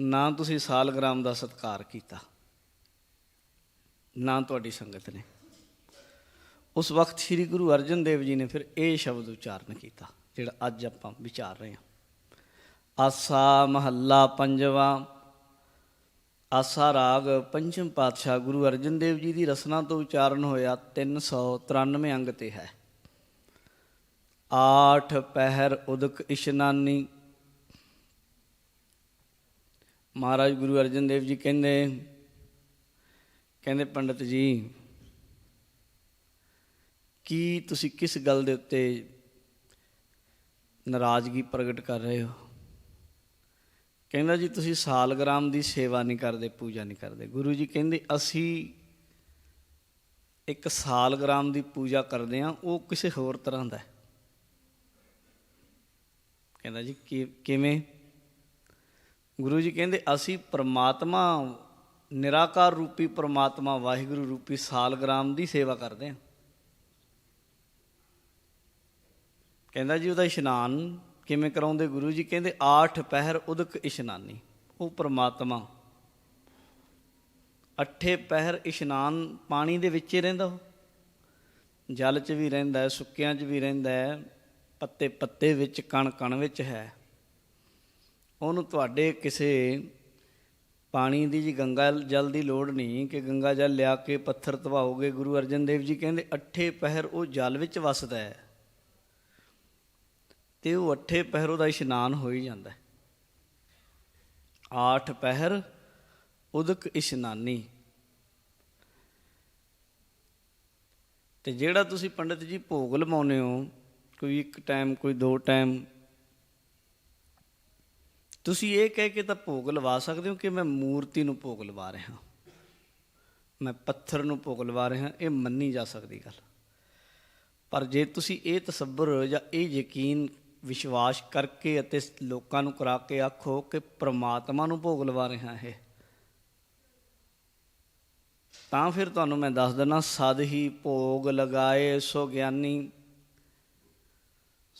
ਨਾ ਤੁਸੀਂ ਸਾਲਗ੍ਰਾਮ ਦਾ ਸਤਿਕਾਰ ਕੀਤਾ, ਨਾ ਤੁਹਾਡੀ ਸੰਗਤ ਨੇ। ਉਸ ਵਕਤ ਸ੍ਰੀ ਗੁਰੂ ਅਰਜਨ ਦੇਵ ਜੀ ਨੇ ਫਿਰ ਇਹ ਸ਼ਬਦ ਉਚਾਰਨ ਕੀਤਾ, ਜਿਹੜਾ ਅੱਜ ਆਪਾਂ ਵਿਚਾਰ ਰਹੇ ਹਾਂ। ਆਸਾ ਮਹੱਲਾ ਪੰਜਵਾ, ਆਸਾ ਰਾਗ ਪੰਚਮ ਪਾਤਸ਼ਾਹ ਗੁਰੂ ਅਰਜਨ ਦੇਵ ਜੀ ਦੀ ਰਸਨਾ ਤੋਂ ਉਚਾਰਨ ਹੋਇਆ 393 ਅੰਗ ਤੇ ਹੈ। ਆਠ ਪਹਿਰ ਉਦਕ ਇਸ਼ਨਾਨੀ ਮਹਾਰਾਜ ਗੁਰੂ ਅਰਜਨ ਦੇਵ ਜੀ ਕਹਿੰਦੇ ਕਹਿੰਦੇ ਪੰਡਤ ਜੀ, ਕੀ ਤੁਸੀਂ ਕਿਸ ਗੱਲ ਦੇ ਉੱਤੇ ਨਾਰਾਜ਼ਗੀ ਪ੍ਰਗਟ ਕਰ ਰਹੇ ਹੋ? ਕਹਿੰਦਾ ਜੀ, ਤੁਸੀਂ ਸਾਲਗ੍ਰਾਮ ਦੀ ਸੇਵਾ ਨਹੀਂ ਕਰਦੇ, ਪੂਜਾ ਨਹੀਂ ਕਰਦੇ। ਗੁਰੂ ਜੀ ਕਹਿੰਦੇ, ਅਸੀਂ ਇੱਕ ਸਾਲਗ੍ਰਾਮ ਦੀ ਪੂਜਾ ਕਰਦੇ ਆ ਉਹ ਕਿਸੇ ਹੋਰ ਤਰ੍ਹਾਂ ਦਾ ਕਹਿੰਦਾ ਜੀ, ਕਿ- ਕਿਵੇਂ? ਗੁਰੂ ਜੀ ਕਹਿੰਦੇ, ਅਸੀਂ ਪ੍ਰਮਾਤਮਾ, ਨਿਰਾਕਾਰ ਰੂਪੀ ਪ੍ਰਮਾਤਮਾ, ਵਾਹਿਗੁਰੂ ਰੂਪੀ ਸਾਲਗ੍ਰਾਮ ਦੀ ਸੇਵਾ ਕਰਦੇ ਹਾਂ। ਕਹਿੰਦਾ ਜੀ, ਉਹਦਾ ਇਸ਼ਨਾਨ ਕਿਵੇਂ ਕਰਾਉਂਦੇ? ਗੁਰੂ ਜੀ ਕਹਿੰਦੇ, ਆਠ ਪਹਿਰ ਉਦਕ ਇਸ਼ਨਾਨੀ, ਉਹ ਪ੍ਰਮਾਤਮਾ। ਅੱਠੇ ਪਹਿਰ ਇਸ਼ਨਾਨ ਪਾਣੀ ਦੇ ਵਿੱਚ ਹੀ ਰਹਿੰਦਾ ਉਹ। ਜਲ 'ਚ ਵੀ ਰਹਿੰਦਾ ਸੁੱਕਿਆਂ 'ਚ ਵੀ ਰਹਿੰਦਾ ਪੱਤੇ ਪੱਤੇ ਵਿੱਚ ਕਣ ਕਣ ਵਿੱਚ ਹੈ। ਉਹਨੂੰ ਤੁਹਾਡੇ ਕਿਸੇ ਪਾਣੀ ਦੀ ਜੀ ਗੰਗਾ ਜਲ ਦੀ ਲੋੜ ਨਹੀਂ ਕਿ ਗੰਗਾ ਜਲ ਲਿਆ ਕੇ ਪੱਥਰ ਧਵਾਓਗੇ ਗੁਰੂ ਅਰਜਨ ਦੇਵ ਜੀ ਕਹਿੰਦੇ, ਅੱਠੇ ਪਹਿਰ ਉਹ ਜਲ ਵਿੱਚ ਵਸਦਾ ਹੈ ਤੇ ਉਹ ਅੱਠੇ ਪਹਿਰ ਉਹਦਾ ਇਸ਼ਨਾਨ ਹੋ ਹੀ ਜਾਂਦਾ ਹੈ। ਆਠ ਪਹਿਰ ਉਦਕ ਇਸ਼ਨਾਨੀ। ਤੇ ਜਿਹੜਾ ਤੁਸੀਂ ਪੰਡਿਤ ਜੀ ਭੋਗ ਲਵਾਉਨੇ ਹੋ, ਕੋਈ ਇੱਕ ਟਾਈਮ, ਕੋਈ ਦੋ ਟਾਈਮ ਤੁਸੀਂ ਇਹ ਕਹਿ ਕੇ ਤਾਂ ਭੋਗ ਲਵਾ ਸਕਦੇ ਹੋ ਕਿ ਮੈਂ ਮੂਰਤੀ ਨੂੰ ਭੋਗ ਲਵਾ ਰਿਹਾ ਮੈਂ ਪੱਥਰ ਨੂੰ ਭੋਗ ਲਵਾ ਰਿਹਾ ਇਹ ਮੰਨੀ ਜਾ ਸਕਦੀ ਗੱਲ। ਪਰ ਜੇ ਤੁਸੀਂ ਇਹ ਤਸੱਬਰ ਜਾਂ ਇਹ ਯਕੀਨ ਵਿਸ਼ਵਾਸ ਕਰਕੇ ਅਤੇ ਲੋਕਾਂ ਨੂੰ ਕਰਾ ਕੇ ਆਖੋ ਕਿ ਪ੍ਰਮਾਤਮਾ ਨੂੰ ਭੋਗ ਲਵਾ ਰਿਹਾ ਹੈ ਤਾਂ ਫਿਰ ਤੁਹਾਨੂੰ ਮੈਂ ਦੱਸ ਦਿੰਦਾ, ਸਦ ਹੀ ਭੋਗ ਲਗਾਏ ਸੋ ਗਿਆਨੀ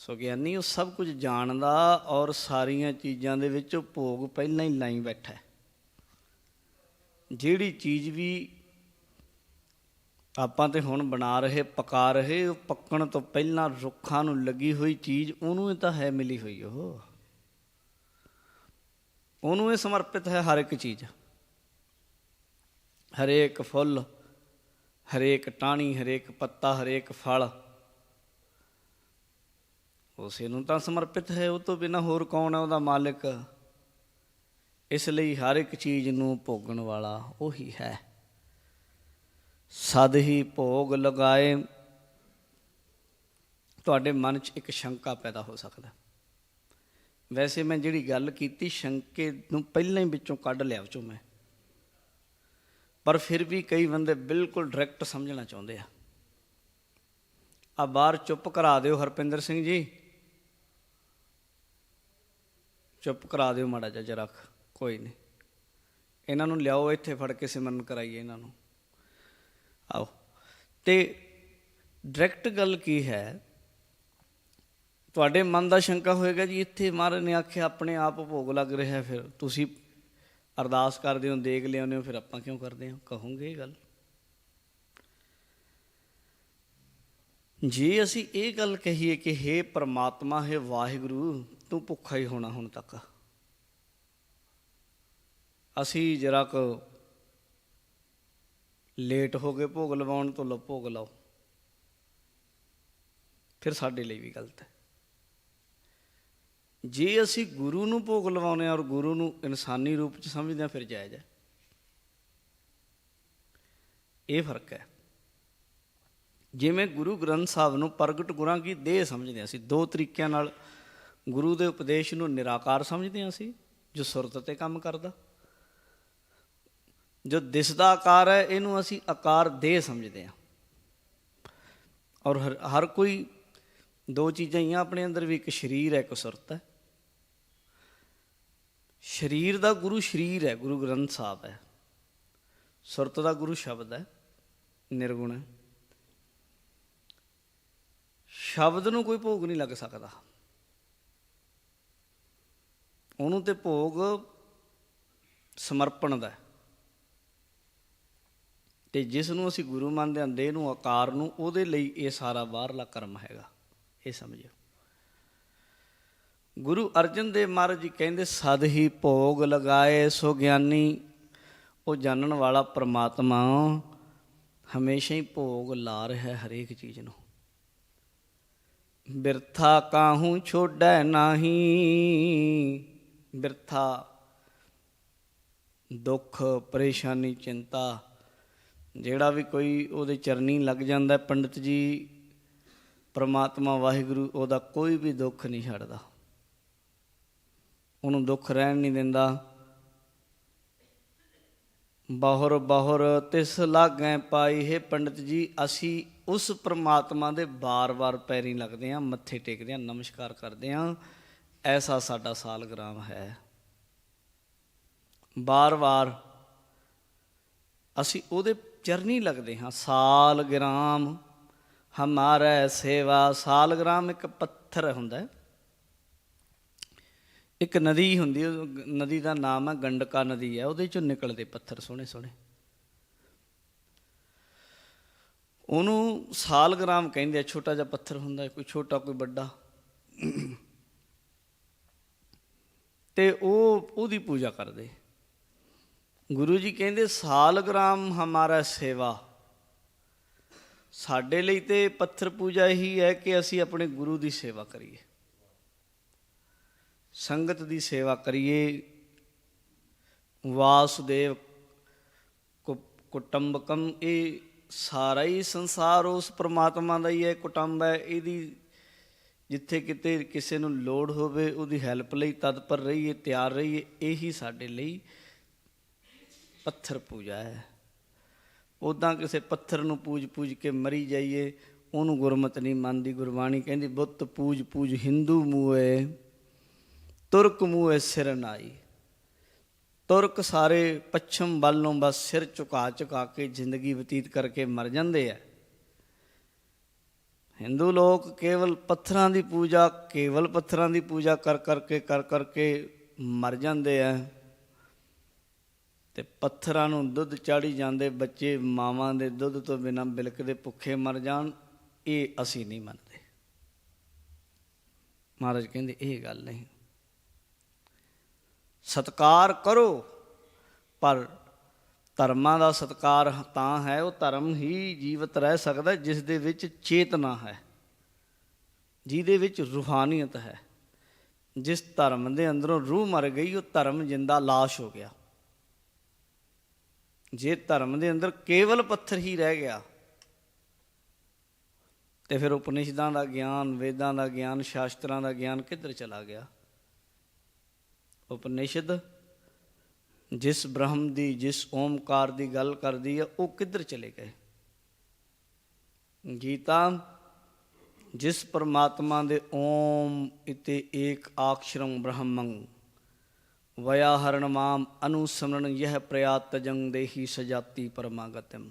ਸੋ ਗਿਆਨੀ, ਉਹ ਸਭ ਕੁਝ ਜਾਣਦਾ ਔਰ ਸਾਰੀਆਂ ਚੀਜ਼ਾਂ ਦੇ ਵਿੱਚ ਉਹ ਭੋਗ ਪਹਿਲਾਂ ਹੀ ਲਾਈ ਬੈਠਾ ਹੈ। ਜਿਹੜੀ ਚੀਜ਼ ਵੀ ਆਪਾਂ ਤੇ ਹੁਣ ਬਣਾ ਰਹੇ, ਪਕਾ ਰਹੇ, ਉਹ ਪੱਕਣ ਤੋਂ ਪਹਿਲਾਂ ਰੁੱਖਾਂ ਨੂੰ ਲੱਗੀ ਹੋਈ ਚੀਜ਼, ਉਹਨੂੰ ਇਹ ਤਾਂ ਹੈ ਮਿਲੀ ਹੋਈ ਉਹ। ਉਹਨੂੰ ਇਹ ਸਮਰਪਿਤ ਹੈ ਹਰ ਇੱਕ ਚੀਜ਼। ਹਰੇਕ ਫੁੱਲ, ਹਰੇਕ ਟਾਣੀ ਹਰੇਕ ਪੱਤਾ, ਹਰੇਕ ਫਲ ਉਸੇ ਨੂੰ ਤਾਂ ਸਮਰਪਿਤ ਹੈ, ਉਹ ਤੋਂ ਬਿਨਾ ਹੋਰ ਕੌਣ ਹੈ ਉਹਦਾ ਮਾਲਕ? ਇਸ ਲਈ ਹਰ ਇੱਕ ਚੀਜ਼ ਨੂੰ ਭੋਗਣ ਵਾਲਾ ਉਹੀ ਹੈ। ਸਦ ਹੀ ਭੋਗ ਲਗਾਏ, ਤੁਹਾਡੇ ਮਨ 'ਚ ਇੱਕ ਸ਼ੰਕਾ ਪੈਦਾ ਹੋ ਸਕਦਾ। ਵੈਸੇ ਮੈਂ ਜਿਹੜੀ ਗੱਲ ਕੀਤੀ, ਸ਼ੰਕੇ ਨੂੰ ਪਹਿਲਾਂ ਹੀ ਵਿੱਚੋਂ ਕੱਢ ਲਿਆ ਵਿੱਚੋਂ ਮੈਂ। ਪਰ ਫਿਰ ਵੀ ਕਈ ਬੰਦੇ ਬਿਲਕੁਲ ਡਾਇਰੈਕਟ ਸਮਝਣਾ ਚਾਹੁੰਦੇ ਆ। ਆ ਬਾਹਰ ਚੁੱਪ ਕਰਾ ਦਿਓ ਹਰਪਿੰਦਰ ਸਿੰਘ ਜੀ। ਚੁੱਪ ਕਰਾ ਦਿਓ ਮਾੜਾ ਜਿਹਾ ਜਰਾ ਕੋਈ ਨਹੀਂ। ਇਹਨਾਂ ਨੂੰ ਲਿਆਓ, ਇੱਥੇ ਫੜ ਕੇ ਸਿਮਰਨ ਕਰਾਈਏ ਇਹਨਾਂ ਨੂੰ। ਆਓ। ਤੇ ਡਾਇਰੈਕਟ ਗੱਲ ਕੀ ਹੈ? ਤੁਹਾਡੇ ਮਨ ਦਾ ਸ਼ੰਕਾ ਹੋਏਗਾ ਜੀ, ਇੱਥੇ ਮਹਾਰਾਜ ਨੇ ਆਖਿਆ, ਆਪਣੇ ਆਪ ਭੋਗ ਲੱਗ ਰਿਹਾ ਫਿਰ। ਤੁਸੀਂ ਅਰਦਾਸ ਕਰਦੇ ਹੋ, ਦੇਖ ਲਿਆਉਂਦੇ ਹੋ, ਫਿਰ ਆਪਾਂ ਕਿਉਂ ਕਰਦੇ ਹਾਂ? ਕਹੋਗੇ ਇਹ ਗੱਲ। ਜੇ ਅਸੀਂ ਇਹ ਗੱਲ ਕਹੀਏ ਕਿ हे ਪ੍ਰਮਾਤਮਾ, ਹੈ ਵਾਹਿਗੁਰੂ ਤੂੰ ਭੁੱਖਾ ਹੀ ਹੋਣਾ ਹੁਣ ਤੱਕ। ਅਸੀਂ ਜਰਾ ਕੁ ਲੇਟ ਹੋ ਗਏ, ਭੋਗ ਲਵਾਉਣ ਤੋਂ ਲੋ ਭੋਗ ਲਾਓ। ਫਿਰ ਸਾਡੇ ਲਈ ਵੀ ਗਲਤ ਹੈ। ਜੇ ਅਸੀਂ ਗੁਰੂ ਨੂੰ ਭੋਗ ਲਵਾਉਨੇ ਆ ਔਰ ਗੁਰੂ ਨੂੰ ਇਨਸਾਨੀ ਰੂਪ ਚ ਸਮਝਦੇ ਆ ਫਿਰ ਜਾਇਜ਼ ਹੈ। ਇਹ ਫ਼ਰਕ ਹੈ। ਜਿਵੇਂ ਗੁਰੂ ਗ੍ਰੰਥ ਸਾਹਿਬ ਨੂੰ ਪ੍ਰਗਟ ਗੁਰਾਂ ਕੀ ਦੇਹ ਸਮਝਦੇ ਹਾਂ ਅਸੀਂ, ਦੋ ਤਰੀਕਿਆਂ ਨਾਲ ਗੁਰੂ ਦੇ ਉਪਦੇਸ਼ ਨੂੰ ਨਿਰਾਕਾਰ ਸਮਝਦੇ ਹਾਂ ਅਸੀਂ, ਜੋ ਸੁਰਤ ਤੇ ਕੰਮ ਕਰਦਾ। ਜੋ ਦਿਸਦਾ ਆਕਾਰ ਹੈ, ਇਹਨੂੰ ਅਸੀਂ ਆਕਾਰ ਦੇਹ ਸਮਝਦੇ ਹਾਂ। ਔਰ ਹਰ ਹਰ ਕੋਈ ਦੋ ਚੀਜ਼ਾਂ ਹੀ ਆ, ਆਪਣੇ ਅੰਦਰ ਵੀ ਇੱਕ ਸਰੀਰ ਹੈ, ਇੱਕ ਸੁਰਤ ਹੈ। ਸਰੀਰ ਦਾ ਗੁਰੂ ਸਰੀਰ ਹੈ, ਗੁਰੂ ਗ੍ਰੰਥ ਸਾਹਿਬ ਹੈ। ਸੁਰਤ ਦਾ ਗੁਰੂ ਸ਼ਬਦ ਹੈ, ਨਿਰਗੁਣ ਹੈ। ਸ਼ਬਦ ਨੂੰ ਕੋਈ ਭੋਗ ਨਹੀਂ ਲੱਗ ਸਕਦਾ। ਉਹਨੂੰ ਤੇ ਭੋਗ ਸਮਰਪਣ ਦਾ ਹੈ। ਤੇ ਜਿਸ ਨੂੰ ਅਸੀਂ ਗੁਰੂ ਮੰਨਦੇ ਹਾਂ, ਦੇਹ ਨੂੰ, ਆਕਾਰ ਨੂੰ, ਉਹਦੇ ਲਈ ਇਹ ਸਾਰਾ ਬਾਹਰਲਾ ਕਰਮ ਹੈਗਾ। ਇਹ ਸਮਝਿਓ। ਗੁਰੂ ਅਰਜਨ ਦੇਵ ਮਹਾਰਾਜ ਜੀ ਕਹਿੰਦੇ, ਸਦ ਹੀ ਭੋਗ ਲਗਾਏ ਸੋ ਗਿਆਨੀ, ਉਹ ਜਾਣਨ ਵਾਲਾ ਪ੍ਰਮਾਤਮਾ ਹਮੇਸ਼ਾ ਹੀ ਭੋਗ ਲਾ ਰਿਹਾ ਹੈ ਹਰੇਕ ਚੀਜ਼ ਨੂੰ। ਬਿਰਥਾ ਕਾਹੂ ਛੋੜੈ ਨਾਹੀ ਬਿਰਥਾ, ਦੁੱਖ, ਪਰੇਸ਼ਾਨੀ, ਚਿੰਤਾ, ਜਿਹੜਾ ਵੀ ਕੋਈ ਉਹਦੇ ਚਰਨੀ ਲੱਗ ਜਾਂਦਾ ਪੰਡਿਤ ਜੀ, ਪ੍ਰਮਾਤਮਾ, ਵਾਹਿਗੁਰੂ, ਉਹਦਾ ਕੋਈ ਵੀ ਦੁੱਖ ਨਹੀਂ ਛੱਡਦਾ। ਉਹਨੂੰ ਦੁੱਖ ਰਹਿਣ ਨਹੀਂ ਦਿੰਦਾ। ਬਹੁਰ ਬਹੁਰ ਤਿਸ ਲਾਗੈ ਪਾਈ, ਹੈ ਪੰਡਿਤ ਜੀ, ਅਸੀਂ ਉਸ ਪ੍ਰਮਾਤਮਾ ਦੇ ਬਾਰ-ਬਾਰ ਪੈਰੀ ਲੱਗਦੇ ਹਾਂ, ਮੱਥੇ ਟੇਕਦੇ ਹਾਂ, ਨਮਸਕਾਰ ਕਰਦੇ ਹਾਂ। ਐਸਾ ਸਾਡਾ ਸਾਲਗ੍ਰਾਮ ਹੈ। ਬਾਰ-ਬਾਰ ਅਸੀਂ ਉਹਦੇ ਚਰਨੀ ਲੱਗਦੇ ਹਾਂ। ਸਾਲਗ੍ਰਾਮ ਹਮਾਰਾ ਸੇਵਾ। ਸਾਲਗ੍ਰਾਮ ਇੱਕ ਪੱਥਰ ਹੁੰਦਾ ਇੱਕ ਨਦੀ ਹੁੰਦੀ ਨਦੀ ਦਾ ਨਾਮ ਹੈ, ਗੰਡਕਾ ਨਦੀ ਹੈ। ਉਹਦੇ ਚੋਂ ਨਿਕਲਦੇ ਪੱਥਰ ਸੋਹਣੇ ਸੋਹਣੇ। ਉਹਨੂੰ ਸਾਲਗ੍ਰਾਮ ਕਹਿੰਦੇ ਆ। ਛੋਟਾ ਜਿਹਾ ਪੱਥਰ ਹੁੰਦਾ ਕੋਈ ਛੋਟਾ, ਕੋਈ ਵੱਡਾ। ਤੇ ਉਹ, ਉਹਦੀ ਪੂਜਾ ਕਰਦੇ। ਗੁਰੂ ਜੀ ਕਹਿੰਦੇ ਸਾਲਗ੍ਰਾਮ ਹਮਾਰਾ ਸੇਵਾ। ਸਾਡੇ ਲਈ ਤੇ ਪੱਥਰ ਪੂਜਾ ਹੀ ਹੈ ਕਿ ਅਸੀਂ ਆਪਣੇ ਗੁਰੂ ਦੀ ਸੇਵਾ ਕਰੀਏ। ਸੰਗਤ ਦੀ ਸੇਵਾ ਕਰੀਏ। ਵਾਸੁਦੇਵ ਕੁ- ਕੁਟੰਬਕਮ, ਇਹ ਸਾਰਾ ਹੀ ਸੰਸਾਰ ਉਸ ਪ੍ਰਮਾਤਮਾ ਦਾ ਹੀ ਹੈ, ਕੁਟੰਬ ਹੈ, ਇਹਦੀ ਜਿੱਥੇ ਕਿਤੇ ਕਿਸੇ ਨੂੰ ਲੋੜ ਹੋਵੇ, ਉਹਦੀ ਹੈਲਪ ਲਈ ਤਤਪਰ ਰਹੀਏ, ਤਿਆਰ ਰਹੀਏ, ਇਹੀ ਸਾਡੇ ਲਈ ਪੱਥਰ ਪੂਜਾ ਹੈ। ਉਦਾਂ ਕਿਸੇ ਪੱਥਰ ਨੂੰ ਪੂਜ ਪੂਜ ਕੇ ਮਰੀ ਜਾਈਏ, ਉਹਨੂੰ ਗੁਰਮਤ ਨਹੀਂ ਮੰਨਦੀ, ਗੁਰਬਾਣੀ ਕਹਿੰਦੀ, ਬੁੱਤ ਪੂਜ ਪੂਜ ਹਿੰਦੂ ਮੂਏ, ਤੁਰਕ ਮੂਏ ਸਿਰ ਨਾਈ। ਤੁਰਕ ਸਾਰੇ ਪੱਛਮ ਵੱਲ ਨੂੰ ਬਸ ਸਿਰ ਝੁਕਾ ਝੁਕਾ ਕੇ ਜ਼ਿੰਦਗੀ ਬਤੀਤ ਕਰਕੇ ਮਰ ਜਾਂਦੇ ਆ। ਹਿੰਦੂ ਲੋਕ ਕੇਵਲ ਪੱਥਰਾਂ ਦੀ ਪੂਜਾ, ਕੇਵਲ ਪੱਥਰਾਂ ਦੀ ਪੂਜਾ ਕਰ ਕਰਕੇ ਕਰ ਕਰਕੇ ਮਰ ਜਾਂਦੇ ਆ। ਤੇ ਪੱਥਰਾਂ ਨੂੰ ਦੁੱਧ ਚਾੜੀ ਜਾਂਦੇ ਬੱਚੇ, ਮਾਵਾਂ ਦੇ ਦੁੱਧ ਤੋਂ ਬਿਨਾਂ ਬਿਲਕਦੇ ਭੁੱਖੇ ਮਰ ਜਾਣ, ਇਹ ਅਸੀਂ ਨਹੀਂ ਮੰਨਦੇ। ਮਹਾਰਾਜ ਕਹਿੰਦੇ, ਇਹ ਗੱਲ ਨਹੀਂ। ਸਤਕਾਰ ਕਰੋ, ਪਰ ਧਰਮਾਂ ਦਾ ਸਤਕਾਰ ਤਾਂ ਹੈ, ਉਹ ਧਰਮ ਹੀ ਜੀਵਤ ਰਹਿ ਸਕਦਾ ਜਿਸ ਦੇ ਵਿੱਚ ਚੇਤਨਾ ਹੈ, ਜਿਹਦੇ ਵਿੱਚ ਰੂਹਾਨੀਅਤ ਹੈ। ਜਿਸ ਧਰਮ ਦੇ ਅੰਦਰੋਂ ਰੂਹ ਮਰ ਗਈ, ਉਹ ਧਰਮ ਜਿੰਦਾ ਲਾਸ਼ ਹੋ ਗਿਆ। ਜੇ ਧਰਮ ਦੇ ਅੰਦਰ ਕੇਵਲ ਪੱਥਰ ਹੀ ਰਹਿ ਗਿਆ, ਤੇ ਫਿਰ ਉਪਨਿਸ਼ਦਾਂ ਦਾ ਗਿਆਨ, ਵੇਦਾਂ ਦਾ ਗਿਆਨ, ਸ਼ਾਸਤਰਾਂ ਦਾ ਗਿਆਨ ਕਿੱਧਰ ਚਲਾ ਗਿਆ? ਉਪਨਿਸ਼ਦ ਜਿਸ ਬ੍ਰਹਮ ਦੀ, ਜਿਸ ਓਮਕਾਰ ਦੀ ਗੱਲ ਕਰਦੀ ਹੈ, ਉਹ ਕਿੱਧਰ ਚਲੇ ਗਏ? ਗੀਤਾ, ਜਿਸ ਪਰਮਾਤਮਾ ਦੇ ਓਮ ਇਤੇ ਏਕ ਆਕਸ਼ਰੰ ਬ੍ਰਹਮੰ, ਵਯਾਹਰਣ ਮਾਮ ਅਨੁਸਮਰਨ ਯਹ ਪ੍ਰਯਾਤ ਜੰਗ ਦੇਹੀ ਸਜਾਤੀ ਪਰਮਾਗਤਮ।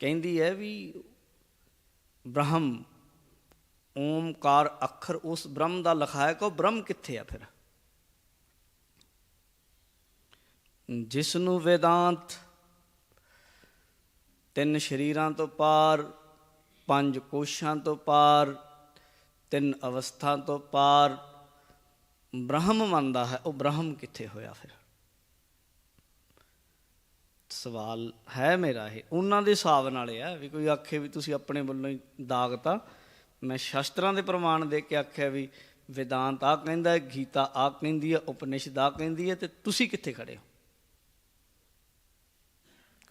ਕਹਿੰਦੀ ਹੈ ਵੀ ਬ੍ਰਹਮ, ਓਮਕਾਰ ਅੱਖਰ ਉਸ ਬ੍ਰਹਮ ਦਾ ਲਿਖਾਇਆ ਕਿ ਉਹ ਬ੍ਰਹਮ ਕਿੱਥੇ ਆ ਫਿਰ? ਜਿਸ ਨੂੰ ਵੇਦਾਂਤ ਤਿੰਨ ਸ਼ਰੀਰਾਂ ਤੋਂ ਪਾਰ, ਪੰਜ ਕੋਸ਼ਾਂ ਤੋਂ ਪਾਰ, ਤਿੰਨ ਅਵਸਥਾ ਤੋਂ ਪਾਰ, ਬ੍ਰਹਮ ਮੰਨਦਾ ਹੈ, ਉਹ ਬ੍ਰਹਮ ਕਿੱਥੇ ਹੋਇਆ ਫਿਰ? ਸਵਾਲ ਹੈ ਮੇਰਾ ਇਹ। ਉਹਨਾਂ ਦੇ ਹਿਸਾਬ ਨਾਲ ਇਹ ਹੈ ਵੀ ਕੋਈ ਆਖੇ ਵੀ ਤੁਸੀਂ ਆਪਣੇ ਵੱਲੋਂ ਹੀ ਦਾਗਤਾ ਮੈਂ ਸ਼ਾਸਤਰਾਂ ਦੇ ਪ੍ਰਮਾਣ ਦੇ ਕੇ ਆਖਿਆ ਵੀ ਵਿਦਾਂਤ ਆ ਕਹਿੰਦਾ ਗੀਤਾ ਆ ਕਹਿੰਦੀ ਹੈ, ਉਪਨਿਸ਼ਦ ਆ ਕਹਿੰਦੀ ਹੈ, ਤੇ ਤੁਸੀਂ ਕਿੱਥੇ ਖੜੇ ਹੋ?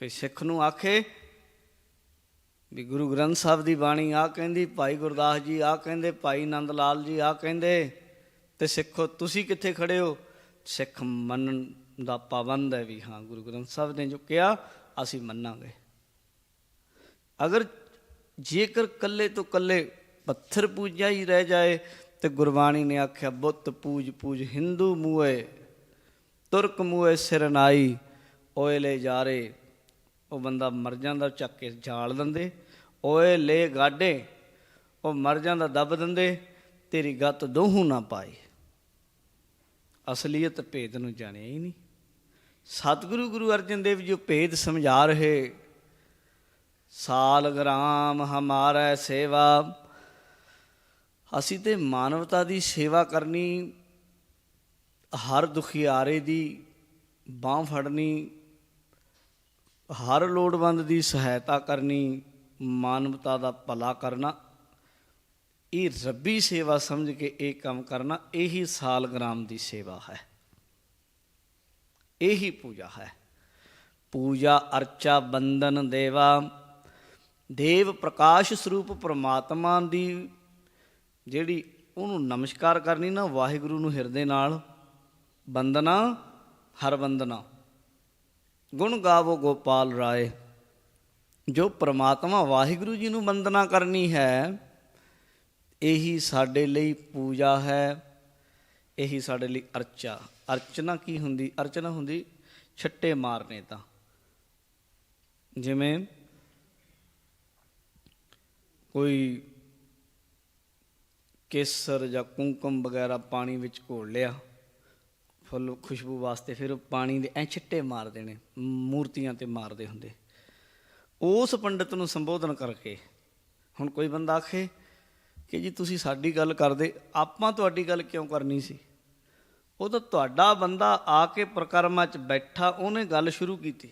ਕੋਈ ਸਿੱਖ ਨੂੰ ਆਖੇ ਵੀ ਗੁਰੂ ਗ੍ਰੰਥ ਸਾਹਿਬ ਦੀ ਬਾਣੀ ਆ ਕਹਿੰਦੀ, ਭਾਈ ਗੁਰਦਾਸ ਜੀ ਆ ਕਹਿੰਦੇ, ਭਾਈ ਨੰਦ ਲਾਲ ਜੀ ਆ ਕਹਿੰਦੇ, ਤੇ ਸਿੱਖੋ, ਤੁਸੀਂ ਕਿੱਥੇ ਖੜੇ ਹੋ? ਸਿੱਖ ਮੰਨਣ ਦਾ ਪਾਬੰਦ ਹੈ ਵੀ ਹਾਂ, ਗੁਰੂ ਗ੍ਰੰਥ ਸਾਹਿਬ ਨੇ ਜੋ ਕਿਹਾ, ਅਸੀਂ ਮੰਨਾਂਗੇ। ਅਗਰ ਜੇਕਰ ਕੱਲੇ ਤੋਂ ਕੱਲੇ ਪੱਥਰ ਪੂਜਾ ਹੀ ਰਹਿ ਜਾਏ, ਤੇ ਗੁਰਬਾਣੀ ਨੇ ਆਖਿਆ, ਬੁੱਤ ਪੂਜ ਪੂਜ ਹਿੰਦੂ ਮੂਏ ਤੁਰਕ ਮੂਏ ਸਿਰਨਾਈ ਓਏ ਲੈ ਜਾਰੇ ਉਹ ਬੰਦਾ ਮਰ ਜਾਂਦਾ ਚੱਕ ਕੇ ਜਾਲ ਦਿੰਦੇ। ਓਏ ਲੈ ਗਾਡੇ, ਉਹ ਮਰ ਜਾਂਦਾ, ਦੱਬ ਦਿੰਦੇ। ਤੇਰੀ ਗੱਤ ਦੋਹੂ ਨਾ ਪਾਏ। ਅਸਲੀਅਤ ਭੇਦ ਨੂੰ ਜਾਣਿਆ ਹੀ ਨਹੀਂ। ਸਤਿਗੁਰੂ ਗੁਰੂ ਅਰਜਨ ਦੇਵ ਜੀ ਭੇਦ ਸਮਝਾ ਰਹੇ। ਸਾਲ ਗ੍ਰਾਮ ਹਮਾਰਾ ਸੇਵਾ। ਅਸੀਂ ਤੇ ਮਾਨਵਤਾ ਦੀ ਸੇਵਾ ਕਰਨੀ, ਹਰ ਦੁਖਿਆਰੇ ਦੀ ਬਾਹ ਫੜਨੀ ਹਰ ਲੋੜਵੰਦ ਦੀ ਸਹਾਇਤਾ ਕਰਨੀ, ਮਾਨਵਤਾ ਦਾ ਭਲਾ ਕਰਨਾ, ਇਹ ਰੱਬੀ ਸੇਵਾ ਸਮਝ ਕੇ ਇਹ ਕੰਮ ਕਰਨਾ, ਇਹੀ ਸਾਲਗ੍ਰਾਮ ਦੀ ਸੇਵਾ ਹੈ। ਇਹੀ ਪੂਜਾ ਹੈ। ਪੂਜਾ ਅਰਚਾ ਬੰਦਨ ਦੇਵਾ, ਦੇਵ ਪ੍ਰਕਾਸ਼ ਸਰੂਪ ਪ੍ਰਮਾਤਮਾ ਦੀ ਜਿਹੜੀ ਉਹਨੂੰ ਨਮਸਕਾਰ ਕਰਨੀ ਨਾ, ਵਾਹਿਗੁਰੂ ਨੂੰ ਹਿਰਦੇ ਨਾਲ ਬੰਦਨਾ ਹਰ ਬੰਦਨਾ ਗੁਣ ਗਾਵੋ ਗੋਪਾਲ ਰਾਏ, ਜੋ ਪ੍ਰਮਾਤਮਾ ਵਾਹਿਗੁਰੂ ਜੀ ਨੂੰ ਵੰਦਨਾ ਕਰਨੀ ਹੈ, ਇਹੀ ਸਾਡੇ ਲਈ ਪੂਜਾ ਹੈ, ਇਹੀ ਸਾਡੇ ਲਈ ਅਰਚਾ। ਅਰਚਨਾ ਕੀ ਹੁੰਦੀ? ਅਰਚਨਾ ਹੁੰਦੀ ਛੱਟੇ ਮਾਰਨੇ ਤਾਂ। ਜਿਵੇਂ ਕੋਈ ਕੇਸਰ ਜਾਂ ਕੁੰਕਮ ਵਗੈਰਾ ਪਾਣੀ ਵਿੱਚ ਘੋਲ ਲਿਆ ਫੁੱਲ ਖੁਸ਼ਬੂ ਵਾਸਤੇ ਫਿਰ ਉਹ ਪਾਣੀ ਦੇ ਐ ਛਿੱਟੇ ਮਾਰ ਦੇਣੇ, ਮੂਰਤੀਆਂ ਤੇ ਮਾਰਦੇ ਹੁੰਦੇ। ਉਸ ਪੰਡਤ ਨੂੰ ਸੰਬੋਧਨ ਕਰਕੇ ਹੁਣ ਕੋਈ ਬੰਦਾ ਆਖੇ ਕਿ ਜੀ ਤੁਸੀਂ ਸਾਡੀ ਗੱਲ ਕਰਦੇ, ਆਪਾਂ ਤੁਹਾਡੀ ਗੱਲ ਕਿਉਂ ਕਰਨੀ ਸੀ? ਉਹ ਤਾਂ ਤੁਹਾਡਾ ਬੰਦਾ ਆ ਕੇ ਪ੍ਰਕਰਮਾਂ 'ਚ ਬੈਠਾ, ਉਹਨੇ ਗੱਲ ਸ਼ੁਰੂ ਕੀਤੀ।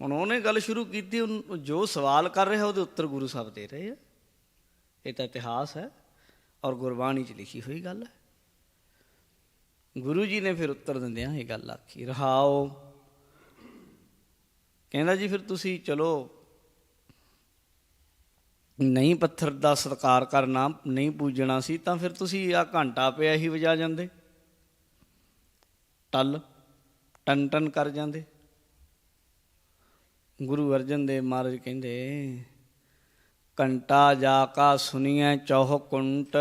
ਹੁਣ ਉਹਨੇ ਗੱਲ ਸ਼ੁਰੂ ਕੀਤੀ ਜੋ ਸਵਾਲ ਕਰ ਰਿਹਾ ਉਹਦੇ ਉੱਤਰ ਗੁਰੂ ਸਾਹਿਬ ਦੇ ਰਹੇ ਆ। ਇਹ ਤਾਂ ਇਤਿਹਾਸ ਹੈ ਔਰ ਗੁਰਬਾਣੀ 'ਚ ਲਿਖੀ ਹੋਈ ਗੱਲ ਹੈ। ਗੁਰੂ ਜੀ ਨੇ ਫਿਰ ਉੱਤਰ ਦਿੰਦਿਆਂ ਇਹ ਗੱਲ ਆਖੀ, ਰਹਾਓ। ਕਹਿੰਦਾ ਜੀ, ਫਿਰ ਤੁਸੀਂ ਚਲੋ, ਨਹੀਂ ਪੱਥਰ ਦਾ ਸਤਿਕਾਰ ਕਰਨਾ, ਨਹੀਂ ਪੂਜਣਾ ਸੀ, ਤਾਂ ਫਿਰ ਤੁਸੀਂ ਆ ਘੰਟਾ ਪਿਆ ਹੀ ਵਜਾ ਜਾਂਦੇ। ਟੱਲ ਟਨ ਟਨ ਕਰ ਜਾਂਦੇ। ਗੁਰੂ ਅਰਜਨ ਦੇਵ ਮਹਾਰਾਜ ਕਹਿੰਦੇ, ਘੰਟਾ ਜਾ ਕਾ ਸੁਣੀਐ ਚੌਹ ਕੁੰਟ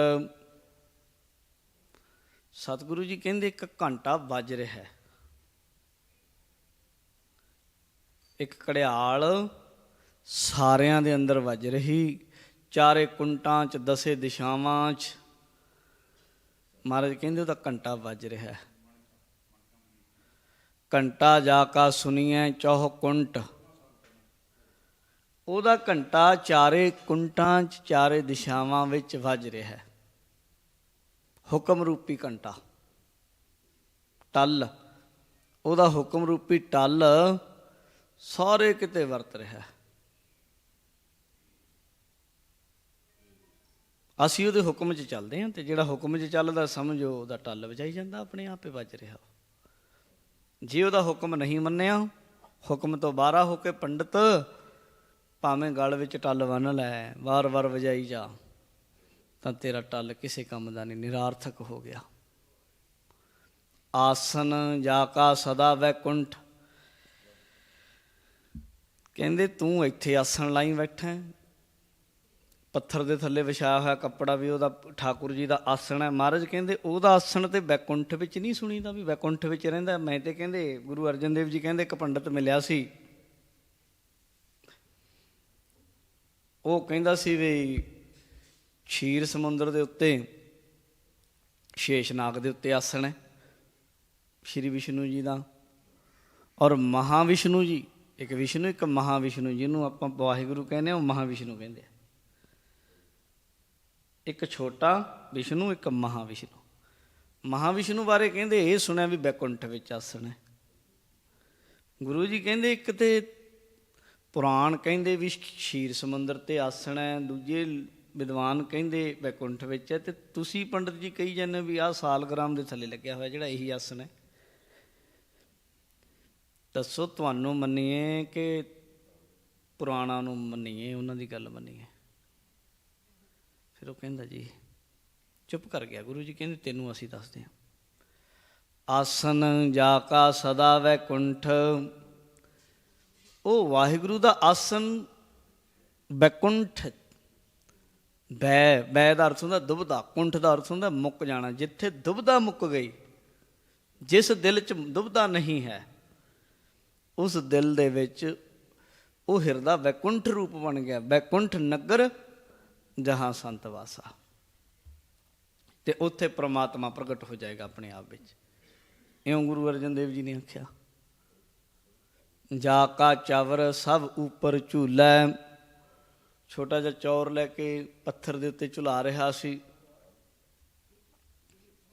ਸਤਿਗੁਰੂ ਜੀ ਕਹਿੰਦੇ ਇੱਕ ਘੰਟਾ ਵੱਜ ਰਿਹਾ ਹੈ। ਇੱਕ ਘੜਿਆਲ ਸਾਰਿਆਂ ਦੇ ਅੰਦਰ ਵੱਜ ਰਹੀ, ਚਾਰੇ ਕੁੰਟਾਂ ਚ, ਦਸੇ ਦਿਸ਼ਾਵਾਂ ਚ। ਮਹਾਰਾਜ ਕਹਿੰਦੇ ਉਹਦਾ ਘੰਟਾ ਵੱਜ ਰਿਹਾ ਹੈ। ਘੰਟਾ ਜਾ ਕਾ ਸੁਣੀਐ ਚੌਹ ਕੁੰਟ। ਉਹਦਾ ਘੰਟਾ ਚਾਰੇ ਕੁੰਟਾਂ ਚ, ਚਾਰੇ ਦਿਸ਼ਾਵਾਂ ਵਿੱਚ ਵੱਜ ਰਿਹਾ ਹੈ। ਹੁਕਮ ਰੂਪੀ ਘੰਟਾ। ਟੱਲ। ਉਹਦਾ ਹੁਕਮ ਰੂਪੀ ਟੱਲ ਸਾਰੇ ਕਿਤੇ ਵਰਤ ਰਿਹਾ ਅਸੀਂ ਉਹਦੇ ਹੁਕਮ 'ਚ ਚੱਲਦੇ ਹਾਂ ਤੇ ਜਿਹੜਾ ਹੁਕਮ 'ਚ ਚੱਲਦਾ ਸਮਝੋ ਉਹਦਾ ਟੱਲ ਵਜਾਈ ਜਾਂਦਾ, ਆਪਣੇ ਆਪੇ ਵੱਜ ਰਿਹਾ। ਜੇ ਉਹਦਾ ਹੁਕਮ ਨਹੀਂ ਮੰਨਿਆ, ਹੁਕਮ ਤੋਂ ਬਾਹਰ ਹੋ ਕੇ ਪੰਡਤ ਭਾਵੇਂ ਗਲ ਵਿੱਚ ਟੱਲ ਬੰਨ ਲੈ, ਵਾਰ-ਵਾਰ ਵਜਾਈ ਜਾ। ਤਾਂ ਤੇਰਾ ਟੱਲ ਕਿਸੇ ਕੰਮ ਦਾ ਨਹੀਂ, ਨਿਰਾਰਥਕ ਹੋ ਗਿਆ। ਆਸਨ ਜਾ ਕਾ ਸਦਾ ਵੈਕੁੰਠ ਕਹਿੰਦੇ ਤੂੰ ਇੱਥੇ ਆਸਣ ਲਾਈ ਬੈਠਾ ਪੱਥਰ ਦੇ ਥੱਲੇ ਵਿਛਾਇਆ ਹੋਇਆ ਕੱਪੜਾ ਵੀ ਉਹਦਾ, ਠਾਕੁਰ ਜੀ ਦਾ ਆਸਣ ਹੈ। ਮਹਾਰਾਜ ਕਹਿੰਦੇ ਉਹਦਾ ਆਸਣ ਤੇ ਵੈਕੁੰਠ ਵਿੱਚ ਨਹੀਂ ਸੁਣੀਦਾ ਵੀ ਵੈਕੁੰਠ ਵਿੱਚ ਰਹਿੰਦਾ। ਮੈਂ ਤੇ ਕਹਿੰਦੇ ਗੁਰੂ ਅਰਜਨ ਦੇਵ ਜੀ ਕਹਿੰਦੇ ਇੱਕ ਪੰਡਤ ਮਿਲਿਆ ਸੀ। ਉਹ ਕਹਿੰਦਾ ਸੀ ਵੀ ਸ਼ੀਰ ਸਮੁੰਦਰ ਦੇ ਉੱਤੇ ਸ਼ੇਸ਼ਨਾਗ ਦੇ ਉੱਤੇ ਆਸਣ ਹੈ ਸ਼੍ਰੀ ਵਿਸ਼ਨੂੰ ਜੀ ਦਾ ਔਰ ਮਹਾਵਿਸ਼ਨੂੰ ਜੀ ਇੱਕ ਵਿਸ਼ਨੂੰ ਇੱਕ ਮਹਾਵਿਸ਼ਨੂੰ ਜਿਹਨੂੰ ਆਪਾਂ ਵਾਹਿਗੁਰੂ ਕਹਿੰਦੇ ਆ ਉਹ ਮਹਾਵਿਸ਼ਨੂੰ ਕਹਿੰਦੇ ਆ ਇੱਕ ਛੋਟਾ ਵਿਸ਼ਨੂੰ ਇੱਕ ਮਹਾਵਿਸ਼ਨੂੰ ਮਹਾਵਿਸ਼ਨੂੰ ਬਾਰੇ ਕਹਿੰਦੇ ਇਹ ਸੁਣਿਆ ਵੀ ਬੈਕੁੰਠ ਵਿੱਚ ਆਸਣ ਹੈ ਗੁਰੂ ਜੀ ਕਹਿੰਦੇ ਇੱਕ ਤੇ ਪੁਰਾਣ ਕਹਿੰਦੇ ਵੀ ਸ਼ੀਰ ਸਮੁੰਦਰ ਤੇ ਆਸਣ ਹੈ ਦੂਜੇ ਵਿਦਵਾਨ ਕਹਿੰਦੇ ਵੈਕੁੰਠ ਵਿੱਚ ਹੈ ਤੇ ਤੁਸੀਂ ਪੰਡਤ ਜੀ ਕਹੀ ਜਾਂਦੇ ਵੀ ਆਹ ਸਾਲਗ੍ਰਾਮ ਦੇ ਥੱਲੇ ਲੱਗਿਆ ਹੋਇਆ ਜਿਹੜਾ ਇਹੀ ਆਸਣ ਹੈ। ਦੱਸੋ ਤੁਹਾਨੂੰ ਮੰਨੀਏ ਕਿ ਪੁਰਾਣਾ ਨੂੰ ਮੰਨੀਏ, ਉਹਨਾਂ ਦੀ ਗੱਲ ਮੰਨੀਏ? ਫਿਰ ਉਹ ਕਹਿੰਦਾ ਜੀ, ਚੁੱਪ ਕਰ ਗਿਆ ਗੁਰੂ ਜੀ, ਕਹਿੰਦੇ ਤੈਨੂੰ ਅਸੀਂ ਦੱਸਦੇ ਹਾਂ। ਆਸਨ ਜਾ ਕਾ ਸਦਾ ਵੈਕੁੰਠ। ਉਹ ਵਾਹਿਗੁਰੂ ਦਾ ਆਸਨ ਵੈਕੁੰਠ ਬੈ ਬੈ ਦਾ ਅਰਥ ਹੁੰਦਾ ਦੁਬਦਾ ਕੁੰਠ ਦਾ ਅਰਥ ਹੁੰਦਾ ਮੁੱਕ ਜਾਣਾ, ਜਿੱਥੇ ਦੁਬਦਾ ਮੁੱਕ ਗਈ, ਜਿਸ ਦਿਲ 'ਚ ਦੁਬਦਾ ਨਹੀਂ ਹੈ, ਉਸ ਦਿਲ ਦੇ ਵਿੱਚ ਉਹ ਹਿਰਦਾ ਵੈਕੁੰਠ ਰੂਪ ਬਣ ਗਿਆ, ਵੈਕੁੰਠ ਨਗਰ ਜਹਾਂ ਸੰਤ ਵਾਸਾ। ਤੇ ਉੱਥੇ ਪ੍ਰਮਾਤਮਾ ਪ੍ਰਗਟ ਹੋ ਜਾਏਗਾ ਆਪਣੇ ਆਪ ਵਿੱਚ। ਇਉਂ ਗੁਰੂ ਅਰਜਨ ਦੇਵ ਜੀ ਨੇ ਆਖਿਆ, ਜਾ ਕਾ ਚਵਰ ਸਭ ਉੱਪਰ ਝੂਲੈ ਛੋਟਾ ਜਿਹਾ ਚੌਰ ਲੈ ਕੇ ਪੱਥਰ ਦੇ ਉੱਤੇ ਝੁਲਾ ਰਿਹਾ ਸੀ।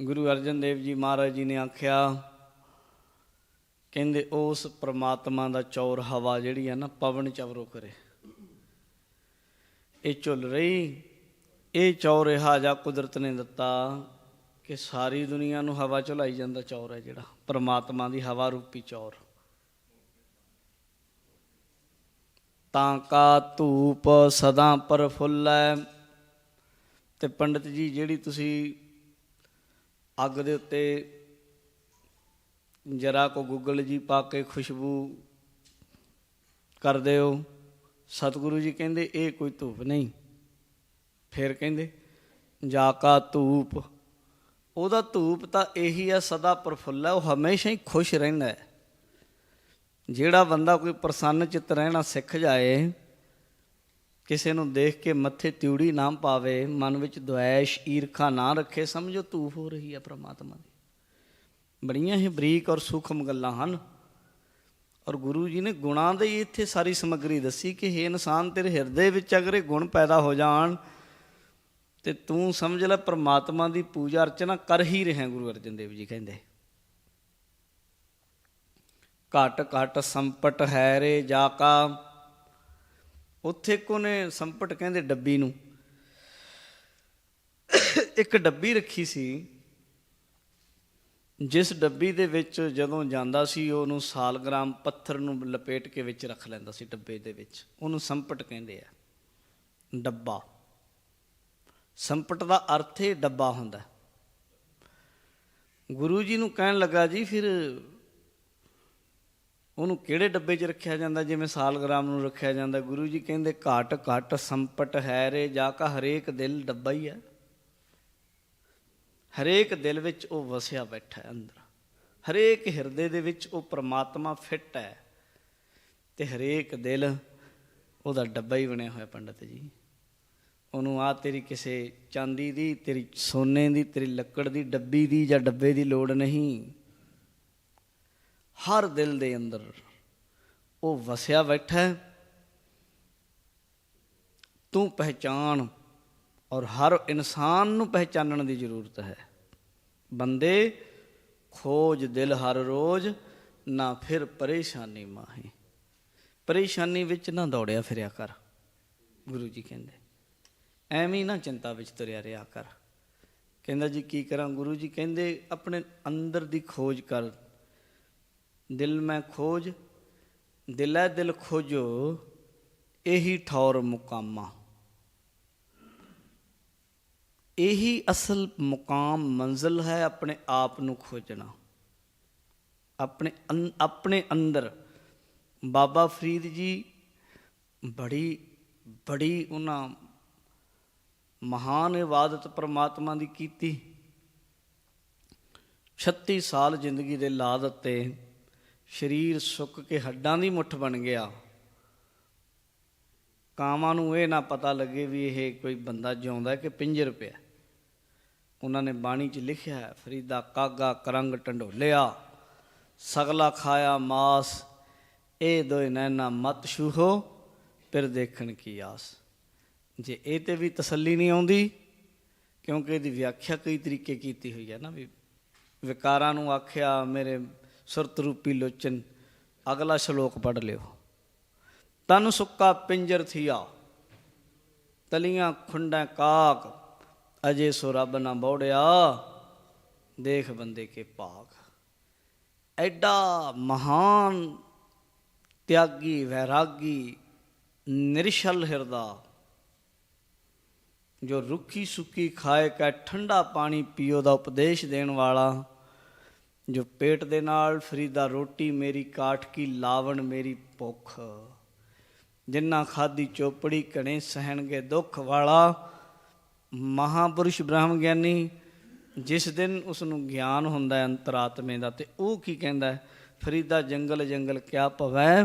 ਗੁਰੂ ਅਰਜਨ ਦੇਵ ਜੀ ਮਹਾਰਾਜ ਜੀ ਨੇ ਆਖਿਆ, ਕਹਿੰਦੇ, ਉਸ ਪ੍ਰਮਾਤਮਾ ਦਾ ਚੌਰ ਹਵਾ ਜਿਹੜੀ ਆ ਨਾ, ਪਵਨ ਚਵਰੋ ਕਰੇ। ਇਹ ਝੁੱਲ ਰਹੀ, ਇਹ ਚੌਰ ਇਹ ਜਾ ਕੁਦਰਤ ਨੇ ਦਿੱਤਾ ਕਿ ਸਾਰੀ ਦੁਨੀਆ ਨੂੰ ਹਵਾ ਝੁਲਾਈ ਜਾਂਦਾ ਚੌਰ ਹੈ ਜਿਹੜਾ, ਪ੍ਰਮਾਤਮਾ ਦੀ ਹਵਾ ਰੂਪੀ ਚੌਰ। ਤਾਂ ਕਾ ਧੂਪ ਸਦਾ ਪਰਫੁੱਲੈ ਤੇ ਪੰਡਤ ਜੀ, ਜਿਹੜੀ ਤੁਸੀਂ ਅੱਗ ਦੇ ਉੱਤੇ ਜਰਾ ਕੋ ਗੁੱਗਲ ਜੀ ਪਾ ਕੇ ਖੁਸ਼ਬੂ ਕਰਦੇ ਹੋ, ਸਤਿਗੁਰੂ ਜੀ ਕਹਿੰਦੇ, ਇਹ ਕੋਈ ਧੂਪ ਨਹੀਂ। ਫਿਰ ਕਹਿੰਦੇ, ਜਾ ਕਾ ਧੂਪ। ਉਹਦਾ ਧੂਪ ਤਾਂ ਇਹੀ ਆ, ਸਦਾ ਪ੍ਰਫੁੱਲਾ ਉਹ ਹਮੇਸ਼ਾ ਹੀ ਖੁਸ਼ ਰਹਿੰਦਾ ਹੈ। ਜਿਹੜਾ ਬੰਦਾ ਕੋਈ ਪ੍ਰਸੰਨ ਚਿੱਤ ਰਹਿਣਾ ਸਿੱਖ ਜਾਏ, ਕਿਸੇ ਨੂੰ ਦੇਖ ਕੇ ਮੱਥੇ ਤਿਉੜੀ ਨਾ ਪਾਵੇ, ਮਨ ਵਿੱਚ ਦੁਆਇਸ਼, ਈਰਖਾ ਨਾ ਰੱਖੇ, ਸਮਝੋ ਧੂਫ ਹੋ ਰਹੀ ਹੈ ਪ੍ਰਮਾਤਮਾ ਦੀ। ਬੜੀਆਂ ਹੀ ਬਰੀਕ ਔਰ ਸੂਖਮ ਗੱਲਾਂ ਹਨ। ਔਰ ਗੁਰੂ ਜੀ ਨੇ ਗੁਣਾਂ ਦੇ ਇੱਥੇ ਸਾਰੀ ਸਮੱਗਰੀ ਦੱਸੀ ਕਿ ਇਹ ਇਨਸਾਨ, ਤੇਰੇ ਹਿਰਦੇ ਵਿੱਚ ਅਗਰ ਇਹ ਗੁਣ ਪੈਦਾ ਹੋ ਜਾਣ, ਤੇ ਤੂੰ ਸਮਝ ਲੈ ਪ੍ਰਮਾਤਮਾ ਦੀ ਪੂਜਾ ਅਰਚਨਾ ਕਰ ਹੀ ਰਿਹਾ ਗੁਰੂ ਅਰਜਨ ਦੇਵ ਜੀ ਕਹਿੰਦੇ। ਘਟ ਘਟ ਸੰਪਟ ਹੈ ਰੇ ਜਾ ਕਾ। ਉੱਥੇ ਕੋਨੇ ਸੰਪਟ ਕਹਿੰਦੇ ਡੱਬੀ ਨੂੰ। ਇੱਕ ਡੱਬੀ ਰੱਖੀ ਸੀ। ਜਿਸ ਡੱਬੀ ਦੇ ਵਿੱਚ ਜਦੋਂ ਜਾਂਦਾ ਸੀ, ਉਹਨੂੰ ਸਾਲਗ੍ਰਾਮ ਪੱਥਰ ਨੂੰ ਲਪੇਟ ਕੇ ਵਿੱਚ ਰੱਖ ਲੈਂਦਾ ਸੀ, ਡੱਬੇ ਦੇ ਵਿੱਚ। ਉਹਨੂੰ ਸੰਪਟ ਕਹਿੰਦੇ ਆ। ਡੱਬਾ। ਸੰਪਟ ਦਾ ਅਰਥ ਹੀ ਡੱਬਾ ਹੁੰਦਾ। ਗੁਰੂ ਜੀ ਨੂੰ ਕਹਿਣ ਲੱਗਾ, ਜੀ, ਫਿਰ ਉਹਨੂੰ ਕਿਹੜੇ ਡੱਬੇ 'ਚ ਰੱਖਿਆ ਜਾਂਦਾ? ਜਿਵੇਂ ਸਾਲਗ੍ਰਾਮ ਨੂੰ ਰੱਖਿਆ ਜਾਂਦਾ। ਗੁਰੂ ਜੀ ਕਹਿੰਦੇ, ਘਾਟ ਘਾਟ, ਸੰਪਟ ਹੈ ਰੇ, ਜਾ ਕਾ ਹਰੇਕ ਦਿਲ ਡੱਬਾ ਹੀ ਹੈ। ਹਰੇਕ ਦਿਲ ਵਿੱਚ ਉਹ ਵਸਿਆ ਬੈਠਾ ਹੈ ਅੰਦਰ। ਹਰੇਕ ਹਿਰਦੇ ਦੇ ਵਿੱਚ ਉਹ ਪ੍ਰਮਾਤਮਾ ਫਿੱਟ ਹੈ। ਤੇ ਹਰੇਕ ਦਿਲ ਉਹਦਾ ਡੱਬਾ ਹੀ ਬਣਿਆ ਹੋਇਆ ਪੰਡਤ ਜੀ। ਉਹਨੂੰ ਆ ਤੇਰੀ ਕਿਸੇ ਚਾਂਦੀ ਦੀ, ਤੇਰੀ ਸੋਨੇ ਦੀ, ਤੇਰੀ ਲੱਕੜ ਦੀ, ਡੱਬੀ ਦੀ ਜਾਂ ਡੱਬੇ ਦੀ ਲੋੜ ਨਹੀਂ। ਹਰ ਦਿਲ ਦੇ ਅੰਦਰ ਉਹ ਵਸਿਆ ਬੈਠਾ ਹੈ। ਤੂੰ ਪਹਿਚਾਨ ਔਰ ਹਰ ਇਨਸਾਨ ਨੂੰ ਪਹਿਚਾਨਣ ਦੀ ਜ਼ਰੂਰਤ ਹੈ। ਬੰਦੇ, ਖੋਜ ਦਿਲ ਹਰ ਰੋਜ਼, ਨਾ ਫਿਰ ਪਰੇਸ਼ਾਨੀ ਮਾਹੀ। ਪਰੇਸ਼ਾਨੀ ਵਿੱਚ ਨਾ ਦੌੜਿਆ ਫਿਰਿਆ ਕਰ, ਗੁਰੂ ਜੀ ਕਹਿੰਦੇ। ਐਵੇਂ ਨਾ ਚਿੰਤਾ ਵਿੱਚ ਤੁਰਿਆ ਰਿਹਾ ਕਰ। ਕਹਿੰਦਾ ਜੀ ਕੀ ਕਰਾਂ? ਗੁਰੂ ਜੀ ਕਹਿੰਦੇ, ਆਪਣੇ ਅੰਦਰ ਦੀ ਖੋਜ ਕਰ ਦਿਲ ਮੈਂ ਖੋਜ, ਦਿਲੈ ਦਿਲ ਖੋਜੋ, ਇਹੀ ਠੌਰ ਮੁਕਾਮਾ। ਇਹੀ ਅਸਲ ਮੁਕਾਮ ਮੰਜ਼ਿਲ ਹੈ ਆਪਣੇ ਆਪ ਨੂੰ ਖੋਜਣਾ। ਆਪਣੇ ਅੰ- ਆਪਣੇ ਅੰਦਰ ਬਾਬਾ ਫਰੀਦ ਜੀ ਬੜੀ ਬੜੀ ਉਹਨਾਂ ਮਹਾਨ ਇਬਾਦਤ ਪ੍ਰਮਾਤਮਾ ਦੀ ਕੀਤੀ। 36 ਸਾਲ ਜ਼ਿੰਦਗੀ ਦੇ ਲਾ ਦਿੱਤੇ ਸਰੀਰ ਸੁੱਕ ਕੇ ਹੱਡਾਂ ਦੀ ਮੁੱਠ ਬਣ ਗਿਆ। ਕਾਮਾਂ ਨੂੰ ਇਹ ਨਾ ਪਤਾ ਲੱਗੇ ਵੀ ਇਹ ਕੋਈ ਬੰਦਾ ਜਿਉਂਦਾ ਕਿ ਪਿੰਜਰ ਪਿਆ। ਉਹਨਾਂ ਨੇ ਬਾਣੀ 'ਚ ਲਿਖਿਆ ਹੈ ਫਰੀਦਾ ਕਾਗਾ ਕਰੰਗ ਟੰਡੋਲਿਆ, ਸਗਲਾ ਖਾਇਆ ਮਾਸ, ਇਹ ਦੋਇ ਨੈਣਾ ਮਤ ਛੂਹੋ, ਫਿਰ ਦੇਖਣ ਕੀ ਆਸ। ਜੇ ਇਹ ਤੇ ਵੀ ਤਸੱਲੀ ਨਹੀਂ ਆਉਂਦੀ, ਕਿਉਂਕਿ ਇਹਦੀ ਵਿਆਖਿਆ ਕਈ ਤਰੀਕੇ ਕੀਤੀ ਹੋਈ ਹੈ ਨਾ ਵੀ ਵਿਕਾਰਾਂ ਨੂੰ ਆਖਿਆ, ਮੇਰੇ ਸੁਰਤ ਰੂਪੀ ਲੋਚਨ, ਅਗਲਾ ਸ਼ਲੋਕ ਪੜ ਲਿਓ। ਤਨ ਸੁੱਕਾ ਪਿੰਜਰ ਥੀਆ, ਤਲੀਆਂ ਖੁੰਡਾਂ ਕਾਕ, ਅਜੇ ਸੋ ਰੱਬ ਨਾ ਬੋੜਿਆ, ਦੇਖ ਬੰਦੇ ਕੇ ਭਾਗ। ਐਡਾ ਮਹਾਨ ਤਿਆਗੀ, ਵੈਰਾਗੀ, ਨਿਰਸ਼ਲ ਹਿਰਦਾ, ਜੋ ਰੁੱਖੀ ਸੁੱਕੀ ਖਾਏ ਕਾ ਠੰਡਾ ਪਾਣੀ ਪੀਓ ਦਾ ਉਪਦੇਸ਼ ਦੇਣ ਵਾਲਾ ਜੋ ਪੇਟ ਦੇ ਨਾਲ ਫਰੀਦਾ ਰੋਟੀ, ਮੇਰੀ ਕਾਠ ਕੀ ਲਾਵਣ, ਮੇਰੀ ਭੁੱਖ। ਜਿੰਨਾ ਖਾਦੀ ਚੋਪੜੀ ਕਣੇ ਸਹਿਣਗੇ ਦੁੱਖ ਵਾਲਾ ਮਹਾਪੁਰਸ਼ ਬ੍ਰਹਮ ਗਿਆਨੀ, ਜਿਸ ਦਿਨ ਉਸ ਨੂੰ ਗਿਆਨ ਹੁੰਦਾ ਹੈ ਅੰਤਰਾਤਮੇ ਦਾ, ਤੇ ਉਹ ਕੀ ਕਹਿੰਦਾ ਫਰੀਦਾ ਜੰਗਲ ਜੰਗਲ ਕਿਆ ਭਵੈ?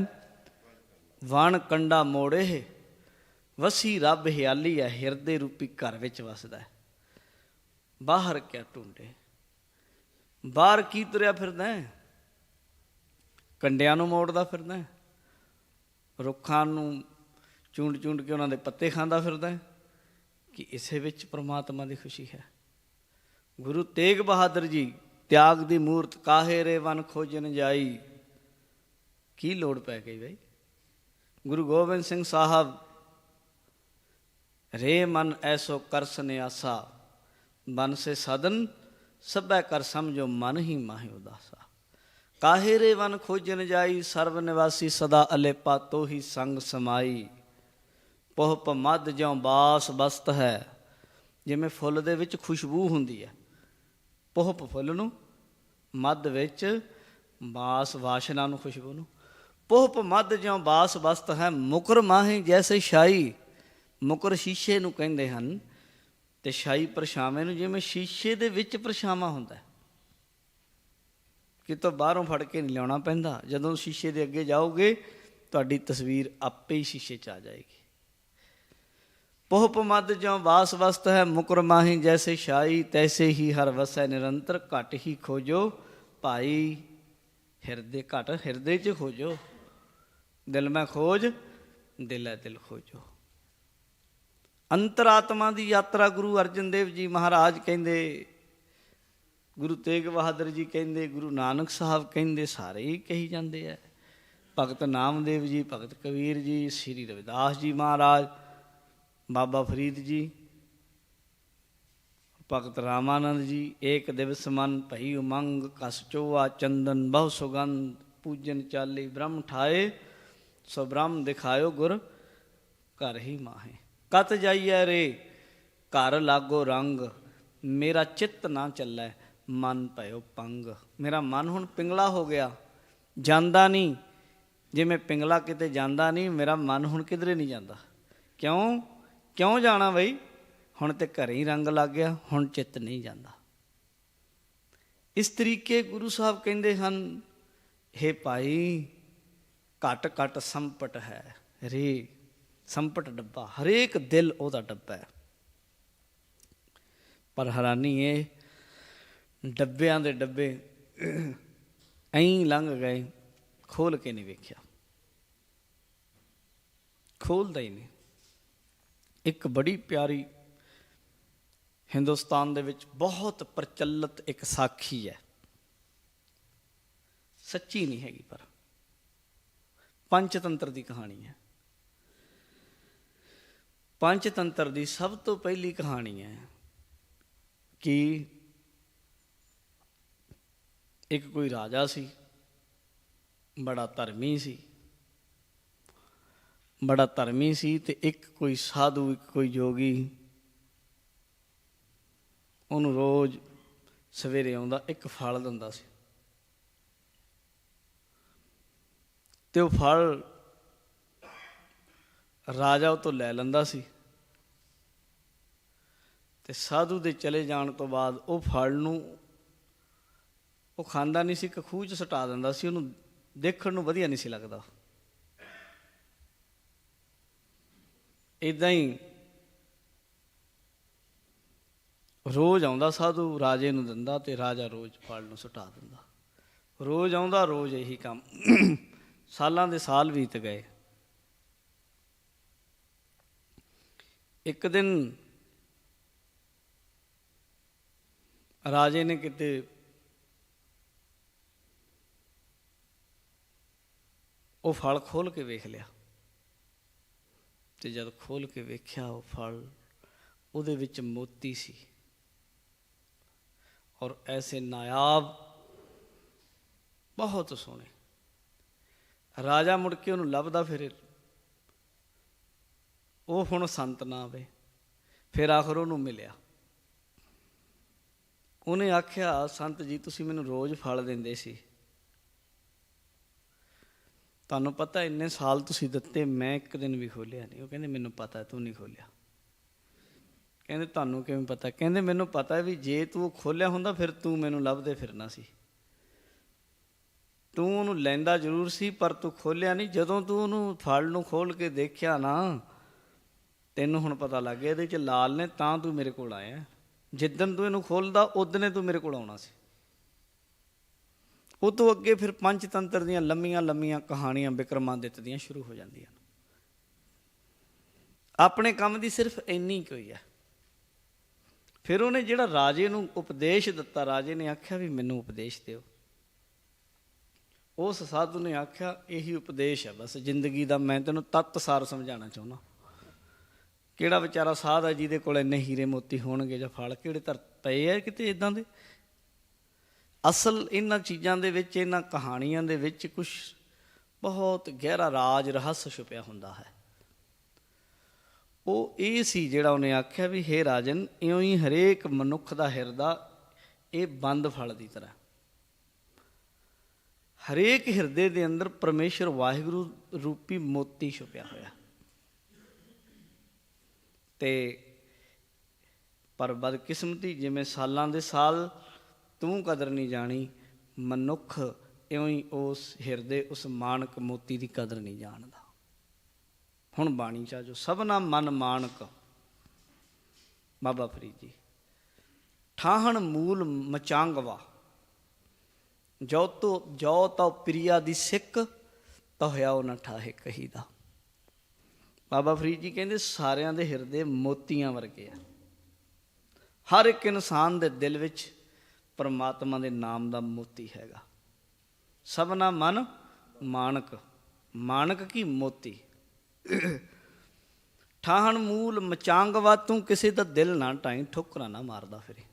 ਵਣ ਕੰਡਾ ਮੋੜੇ ਵਸੀ ਰੱਬ ਹਿਆਲੀ ਹੈ, ਹਿਰਦੇ ਰੂਪੀ ਘਰ ਵਿੱਚ ਵਸਦਾ ਹੈ। ਬਾਹਰ ਕਿਆ ਢੂੰਡੇ ਬਾਹਰ ਕੀ ਤੁਰਿਆ ਫਿਰਦਾ ਹੈ? ਕੰਡਿਆਂ ਨੂੰ ਮੋੜਦਾ ਫਿਰਦਾ ਹੈ? ਰੁੱਖਾਂ ਨੂੰ ਚੁੰਡ ਚੁੰਡ ਕੇ ਉਹਨਾਂ ਦੇ ਪੱਤੇ ਖਾਂਦਾ ਫਿਰਦਾ ਹੈ? ਕਿ ਇਸੇ ਵਿੱਚ ਪ੍ਰਮਾਤਮਾ ਦੀ ਖੁਸ਼ੀ ਹੈ। ਗੁਰੂ ਤੇਗ ਬਹਾਦਰ ਜੀ, ਤਿਆਗ ਦੀ ਮੂਰਤ, ਕਾਹੇ ਰੇ ਵਨ ਖੋਜਨ ਜਾਈ। ਕੀ ਲੋੜ ਪੈ ਗਈ ਬਈ? ਗੁਰੂ ਗੋਬਿੰਦ ਸਿੰਘ ਸਾਹਿਬ, ਰੇ ਮਨ ਐਸੋ ਕਰਸ ਨਿਆਸਾ, ਬਨ ਸੇ ਸਦਨ ਸਭੈ ਕਰ ਸਮਝੋ ਮਨ ਹੀ ਮਾਹਿ ਉਦਾਸਾ। ਕਾਹੇ ਰੇ ਵਨ ਖੋਜਨ ਜਾਈ, ਸਰਬ ਨਿਵਾਸੀ ਸਦਾ ਅਲੇਪਾ ਤੋ ਹੀ ਸੰਗ ਸਮਾਈ। ਪਹੁ ਮਦ ਜਿਉ ਬਾਸ ਬਸਤ ਹੈ। ਜਿਵੇਂ ਫੁੱਲ ਦੇ ਵਿੱਚ ਖੁਸ਼ਬੂ ਹੁੰਦੀ ਹੈ। ਪਹੁ ਫੁੱਲ ਨੂੰ, ਮੱਧ ਵਿੱਚ ਬਾਸ ਵਾਸ਼ਨਾ ਨੂੰ ਖੁਸ਼ਬੂ ਨੂੰ। ਪੋਹਪ ਮਦ ਜਿਉ ਬਾਸ ਬਸਤ ਹੈ, ਮੁਕਰ ਮਾਹੀ ਜੈਸੇ ਸ਼ਾਈ ਮੁਕਰ ਸ਼ੀਸ਼ੇ ਨੂੰ ਕਹਿੰਦੇ ਹਨ ਤੇ ਸ਼ਾਈ ਪਰਛਾਵੇਂ ਨੂੰ ਜਿਵੇਂ ਸ਼ੀਸ਼ੇ ਦੇ ਵਿੱਚ ਪਰਛਾਵਾਂ ਹੁੰਦਾ ਹੈ। ਕਿਤੋਂ ਬਾਹਰੋਂ ਫੜ ਕੇ ਨਹੀਂ ਲਿਆਉਣਾ ਪੈਂਦਾ। ਜਦੋਂ ਸ਼ੀਸ਼ੇ ਦੇ ਅੱਗੇ ਜਾਓਗੇ, ਤੁਹਾਡੀ ਤਸਵੀਰ ਆਪੇ ਹੀ ਸ਼ੀਸ਼ੇ 'ਚ ਆ ਜਾਏਗੀ। ਪਹੁਪ ਮਦ ਜਿਉ ਵਾਸ ਵਸਤ ਹੈ, ਮੁਕਰ ਮਾਹੀ ਜੈਸੇ ਸ਼ਾਈ ਤੈਸੇ ਹੀ ਹਰ ਵਸੈ ਨਿਰੰਤਰ, ਘਟ ਹੀ ਖੋਜੋ। ਭਾਈ ਹਿਰਦੇ ਘਟ, ਹਿਰਦੇ 'ਚ ਖੋਜੋ। ਦਿਲ ਮੈਂ ਖੋਜ, ਦਿਲ ਹੈ ਦਿਲ ਖੋਜੋ। ਅੰਤਰਾਤਮਾ ਦੀ ਯਾਤਰਾ ਗੁਰੂ ਅਰਜਨ ਦੇਵ ਜੀ ਮਹਾਰਾਜ ਕਹਿੰਦੇ, ਗੁਰੂ ਤੇਗ ਬਹਾਦਰ ਜੀ ਕਹਿੰਦੇ, ਗੁਰੂ ਨਾਨਕ ਸਾਹਿਬ ਕਹਿੰਦੇ, ਸਾਰੇ ਹੀ ਕਹੀ ਜਾਂਦੇ ਆ। ਭਗਤ ਨਾਮਦੇਵ ਜੀ, ਭਗਤ ਕਬੀਰ ਜੀ, ਸ੍ਰੀ ਰਵਿਦਾਸ ਜੀ ਮਹਾਰਾਜ, ਬਾਬਾ ਫਰੀਦ ਜੀ, ਭਗਤ ਰਾਮਾਨੰਦ ਜੀ, ਏਕ ਦਿਵਸ ਮਨ ਭਈ ਉਮੰਗ, ਕਸ ਚੋਆ ਚੰਦਨ ਬਹੁ ਸੁਗੰਧ, ਪੂਜਨ ਚਾਲੀ ਬ੍ਰਹਮ ਠਾਏ, ਸੋ ਬ੍ਰਹਮ ਦਿਖਾਇਓ ਗੁਰ, ਘਰ ਹੀ ਮਾਹੇ। ਕਤ ਜਾਈਐ ਰੇ? ਘਰ ਲਾਗੋ ਰੰਗ, ਮੇਰਾ ਚਿੱਤ ਨਾ ਚੱਲੈ, ਮਨ ਭਇਓ ਪੰਗ। ਮੇਰਾ ਮਨ ਹੁਣ ਪਿੰਗਲਾ ਹੋ ਗਿਆ, ਜਾਂਦਾ ਨਹੀਂ। ਜੇ ਮੈਂ ਪਿੰਗਲਾ ਕਿਤੇ ਜਾਂਦਾ ਨਹੀਂ, ਮੇਰਾ ਮਨ ਹੁਣ ਕਿਧਰੇ ਨਹੀਂ ਜਾਂਦਾ। ਕਿਉਂ? ਕਿਉਂ ਜਾਣਾ ਬਈ? ਹੁਣ ਤੇ ਘਰੇ ਹੀ ਰੰਗ ਲੱਗ ਗਿਆ, ਹੁਣ ਚਿੱਤ ਨਹੀਂ ਜਾਂਦਾ। ਇਸ ਤਰੀਕੇ ਗੁਰੂ ਸਾਹਿਬ ਕਹਿੰਦੇ ਹਨ हे ਭਾਈ, ਘਟ ਘਟ ਸੰਪਟ ਹੈ ਰੇ। ਸੰਪਟ ਡੱਬਾ, ਹਰੇਕ ਦਿਲ ਉਹਦਾ ਡੱਬਾ ਹੈ। ਪਰ ਹੈਰਾਨੀ ਇਹ, ਡੱਬਿਆਂ ਦੇ ਡੱਬੇ ਐਂ ਲੰਘ ਗਏ, ਖੋਲ ਕੇ ਨਹੀਂ ਵੇਖਿਆ। ਖੋਲਦਾ ਹੀ ਨਹੀਂ। ਇੱਕ ਬੜੀ ਪਿਆਰੀ ਹਿੰਦੁਸਤਾਨ ਦੇ ਵਿੱਚ ਬਹੁਤ ਪ੍ਰਚਲਿਤ ਇੱਕ ਸਾਖੀ ਹੈ। ਸੱਚੀ ਨਹੀਂ ਹੈਗੀ ਪਰ, ਪੰਚਤੰਤਰ ਦੀ ਕਹਾਣੀ ਹੈ। ਪੰਚਤੰਤਰ ਦੀ ਸਭ ਤੋਂ ਪਹਿਲੀ ਕਹਾਣੀ ਹੈ ਕਿ ਇੱਕ ਕੋਈ ਰਾਜਾ ਸੀ, ਬੜਾ ਧਰਮੀ ਸੀ, ਬੜਾ ਧਰਮੀ ਸੀ ਤੇ ਇੱਕ ਕੋਈ ਸਾਧੂ, ਇੱਕ ਕੋਈ ਜੋਗੀ ਉਹਨੂੰ ਰੋਜ਼ ਸਵੇਰੇ ਆਉਂਦਾ, ਇੱਕ ਫਲ ਦਿੰਦਾ ਸੀ। ਤੇ ਉਹ ਫਲ ਰਾਜਾ ਉਹ ਤੋਂ ਲੈ ਲੈਂਦਾ ਸੀ। ਤੇ ਸਾਧੂ ਦੇ ਚਲੇ ਜਾਣ ਤੋਂ ਬਾਅਦ ਉਹ ਫਲ ਨੂੰ, ਉਹ ਖਾਂਦਾ ਨਹੀਂ ਸੀ, ਇੱਕ ਖੂਹ 'ਚ ਸਟਾ ਦਿੰਦਾ ਸੀ, ਉਹਨੂੰ ਦੇਖਣ ਨੂੰ ਵਧੀਆ ਨਹੀਂ ਸੀ ਲੱਗਦਾ। ਇਦਾਂ ਹੀ ਰੋਜ਼ ਆਉਂਦਾ ਸਾਧੂ, ਰਾਜੇ ਨੂੰ ਦਿੰਦਾ ਤੇ ਰਾਜਾ ਰੋਜ਼ ਫਲ ਨੂੰ ਸੁਟਾ ਦਿੰਦਾ। ਰੋਜ਼ ਆਉਂਦਾ, ਰੋਜ਼ ਇਹੀ ਕੰਮ। ਸਾਲਾਂ ਦੇ ਸਾਲ ਬੀਤ ਗਏ। ਇੱਕ ਦਿਨ ਰਾਜੇ ਨੇ ਕਿਤੇ ਉਹ ਫਲ ਖੋਲ ਕੇ ਵੇਖ ਲਿਆ ਤੇ ਜਦ ਖੋਲ ਕੇ ਵੇਖਿਆ ਉਹ ਫਲ ਉਹਦੇ ਵਿੱਚ ਮੋਤੀ ਸੀ ਔਰ ਐਸੇ ਨਾਇਆਬ ਬਹੁਤ ਸੋਹਣੇ। ਰਾਜਾ ਮੁੜ ਕੇ ਉਹਨੂੰ ਲੱਭਦਾ ਫਿਰ। ਉਹ ਹੁਣ ਸੰਤ ਨਾ ਆਵੇ, ਫਿਰ ਆਖਰ ਉਹਨੂੰ ਮਿਲਿਆ। ਉਹਨੇ ਆਖਿਆ, ਸੰਤ ਜੀ, ਤੁਸੀਂ ਮੈਨੂੰ ਰੋਜ਼ ਫਲ ਦਿੰਦੇ ਸੀ। ਤੁਹਾਨੂੰ ਪਤਾ ਇੰਨੇ ਸਾਲ ਤੁਸੀਂ ਦਿੱਤੇ, ਮੈਂ ਇੱਕ ਦਿਨ ਵੀ ਖੋਲਿਆ ਨਹੀਂ। ਉਹ ਕਹਿੰਦੇ, ਮੈਨੂੰ ਪਤਾ, ਤੂੰ ਨਹੀਂ ਖੋਲਿਆ। ਕਹਿੰਦੇ, ਤੁਹਾਨੂੰ ਕਿਵੇਂ ਪਤਾ? ਕਹਿੰਦੇ, ਮੈਨੂੰ ਪਤਾ ਵੀ ਜੇ ਤੂੰ ਖੋਲਿਆ ਹੁੰਦਾ, ਫਿਰ ਤੂੰ ਮੈਨੂੰ ਲੱਭਦੇ ਫਿਰਨਾ ਸੀ। ਤੂੰ ਉਹਨੂੰ ਲੈਂਦਾ ਜ਼ਰੂਰ ਸੀ, ਪਰ ਤੂੰ ਖੋਲਿਆ ਨਹੀਂ। ਜਦੋਂ ਤੂੰ ਉਹਨੂੰ ਫਲ ਨੂੰ ਖੋਲ ਕੇ ਦੇਖਿਆ ਨਾ, ਤੈਨੂੰ ਹੁਣ ਪਤਾ ਲੱਗ ਗਿਆ, ਇਹਦੇ ਚ ਲਾਲ ਨੇ, ਤਾਂ ਤੂੰ ਮੇਰੇ ਕੋਲ ਆਇਆ। ਜਿੱਦਣ ਤੂੰ ਇਹਨੂੰ ਖੋਲਦਾ ਉਦਨੇ ਤੂੰ ਮੇਰੇ ਕੋਲ ਆਉਣਾ ਸੀ। ਉਹ ਤੋਂ ਅੱਗੇ ਫਿਰ ਪੰਚਤੰਤਰ ਦੀਆਂ ਲੰਮੀਆਂ ਲੰਮੀਆਂ ਕਹਾਣੀਆਂ ਵਿਕਰਮਾਦਿੱਤ ਦੀਆਂ ਸ਼ੁਰੂ ਹੋ ਜਾਂਦੀਆਂ ਆਪਣੇ ਕੰਮ ਦੀ ਸਿਰਫ ਇੰਨੀ ਕੋਈ ਹੈ ਫਿਰ ਉਹਨੇ ਜਿਹੜਾ ਰਾਜੇ ਨੂੰ ਉਪਦੇਸ਼ ਦਿੱਤਾ, ਰਾਜੇ ਨੇ ਆਖਿਆ ਵੀ ਮੈਨੂੰ ਉਪਦੇਸ਼ ਦਿਓ। ਉਸ ਸਾਧੂ ਨੇ ਆਖਿਆ, ਇਹੀ ਉਪਦੇਸ਼ ਹੈ ਬਸ, ਜ਼ਿੰਦਗੀ ਦਾ ਮੈਂ ਤੈਨੂੰ ਤੱਤ ਸਾਰ ਸਮਝਾਉਣਾ ਚਾਹੁੰਦਾ। ਕਿਹੜਾ ਵਿਚਾਰਾ ਸਾਧ ਹੈ ਜਿਹਦੇ ਕੋਲ ਇੰਨੇ ਹੀਰੇ ਮੋਤੀ ਹੋਣਗੇ ਜਾਂ ਫਲ? ਕਿਹੜੇ ਧਰ ਪਏ ਆ ਕਿਤੇ ਇਦਾਂ ਦੇ? ਅਸਲ ਇਹਨਾਂ ਚੀਜ਼ਾਂ ਦੇ ਵਿੱਚ, ਇਹਨਾਂ ਕਹਾਣੀਆਂ ਦੇ ਵਿੱਚ ਕੁਝ ਬਹੁਤ ਗਹਿਰਾ ਰਾਜ ਰਹੱਸ ਛੁਪਿਆ ਹੁੰਦਾ ਹੈ। ਉਹ ਇਹ ਸੀ ਜਿਹੜਾ ਉਹਨੇ ਆਖਿਆ ਵੀ, ਹੇ ਰਾਜਨ, ਇਉਂ ਹੀ ਹਰੇਕ ਮਨੁੱਖ ਦਾ ਹਿਰਦਾ ਇਹ ਬੰਦ ਫਲ ਦੀ ਤਰ੍ਹਾਂ ਹਰੇਕ ਹਿਰਦੇ ਦੇ ਅੰਦਰ ਪਰਮੇਸ਼ਰ ਵਾਹਿਗੁਰੂ ਰੂਪੀ ਮੋਤੀ ਛੁਪਿਆ ਹੋਇਆ ਤੇ ਪਰ ਬਦਕਿਸਮਤੀ ਜਿਵੇਂ ਸਾਲਾਂ ਦੇ ਸਾਲ ਤੂੰ ਕਦਰ ਨਹੀਂ ਜਾਣੀ, ਮਨੁੱਖ ਇਉਂ ਹੀ ਉਸ ਹਿਰਦੇ, ਉਸ ਮਾਨਕ ਮੋਤੀ ਦੀ ਕਦਰ ਨਹੀਂ ਜਾਣਦਾ। ਹੁਣ ਬਾਣੀ ਚਾ ਜੋ ਸਭਨਾ ਮਨ ਮਾਨਕ ਬਾਬਾ ਫਰੀਦ ਜੀ, ਠਾਹਣ ਮੂਲ ਮਚਾਂਗਵਾ। ਜੋ ਤੋ, ਜੋ ਤਉ ਪ੍ਰਿਆ ਦੀ ਸਿੱਖ ਤੋ ਹੋਇਆ ਉਹ ਨਾ ਠਾਹੇ ਕਹੀਦਾ। ਬਾਬਾ ਫਰੀਦ ਜੀ ਕਹਿੰਦੇ, ਸਾਰਿਆਂ ਦੇ ਹਿਰਦੇ ਮੋਤੀਆਂ ਵਰਗੇ ਆ। ਹਰ ਇੱਕ ਇਨਸਾਨ ਦੇ ਦਿਲ ਵਿੱਚ ਪਰਮਾਤਮਾ ਦੇ ਨਾਮ ਦਾ ਮੋਤੀ ਹੈਗਾ। ਸਭਨਾ ਮਨ ਮਾਨਕ ਮਾਨਕ ਕੀ ਮੋਤੀ? ਠਾਹਣ ਮੂਲ ਮਚਾਂਗਵਾ ਤੂੰ ਕਿਸੇ ਦਾ ਦਿਲ ਨਾ ਟਾਈ ਠੋਕਰਾਂ ਨਾ ਮਾਰਦਾ ਫਿਰੇ।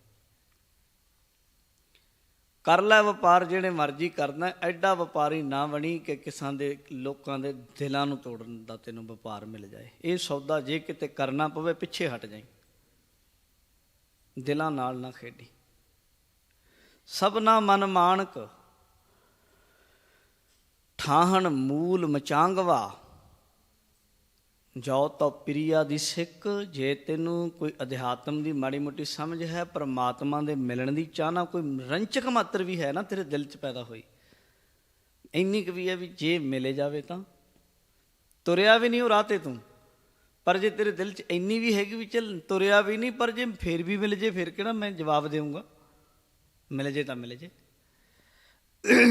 ਕਰ ਲੈ ਵਪਾਰ ਜਿਹੜੇ ਮਰਜ਼ੀ ਕਰਨਾ, ਐਡਾ ਵਪਾਰੀ ਨਾ ਬਣੀ ਕਿ ਕਿਸਾਨ ਦੇ ਲੋਕਾਂ ਦੇ ਦਿਲਾਂ ਨੂੰ ਤੋੜਨ ਦਾ ਤੈਨੂੰ ਵਪਾਰ ਮਿਲ ਜਾਏ। ਇਹ ਸੌਦਾ ਜੇ ਕਿਤੇ ਕਰਨਾ ਪਵੇ, ਪਿੱਛੇ ਹਟ ਜਾਈ। ਦਿਲਾਂ ਨਾਲ ਨਾ ਖੇਡੀ। ਸਭਨਾ ਮਨ ਮਾਨਕ ਠਾਹਣ ਮੂਲ ਮਚਾਂਗਵਾ। ਜੋ ਤੋ ਪ੍ਰਿਆ ਦੀ ਸਿੱਖ, ਜੇ ਤੈਨੂੰ ਕੋਈ ਅਧਿਆਤਮ ਦੀ ਮਾੜੀ ਮੋਟੀ ਸਮਝ ਹੈ, ਪਰਮਾਤਮਾ ਦੇ ਮਿਲਣ ਦੀ ਚਾਹਨਾ ਕੋਈ ਰੰਚਕ ਮਾਤਰ ਵੀ ਹੈ ਨਾ, ਤੇਰੇ ਦਿਲ 'ਚ ਪੈਦਾ ਹੋਈ। ਇੰਨੀ ਕੁ ਵੀ ਹੈ ਵੀ ਜੇ ਮਿਲੇ ਜਾਵੇ ਤਾਂ। ਤੁਰਿਆ ਵੀ ਨਹੀਂ ਉਹ ਰਾਹ ਤੇ ਤੂੰ। ਪਰ ਜੇ ਤੇਰੇ ਦਿਲ 'ਚ ਇੰਨੀ ਵੀ ਹੈਗੀ ਵੀ ਚੱਲ ਤੁਰਿਆ ਵੀ ਨਹੀਂ, ਪਰ ਜੇ ਫੇਰ ਵੀ ਮਿਲ ਜੇ, ਫਿਰ ਕਿਹੜਾ ਮੈਂ ਜਵਾਬ ਦੇਵਾਂਗਾ ਮਿਲ ਜੇ ਤਾਂ ਮਿਲ ਜੇ।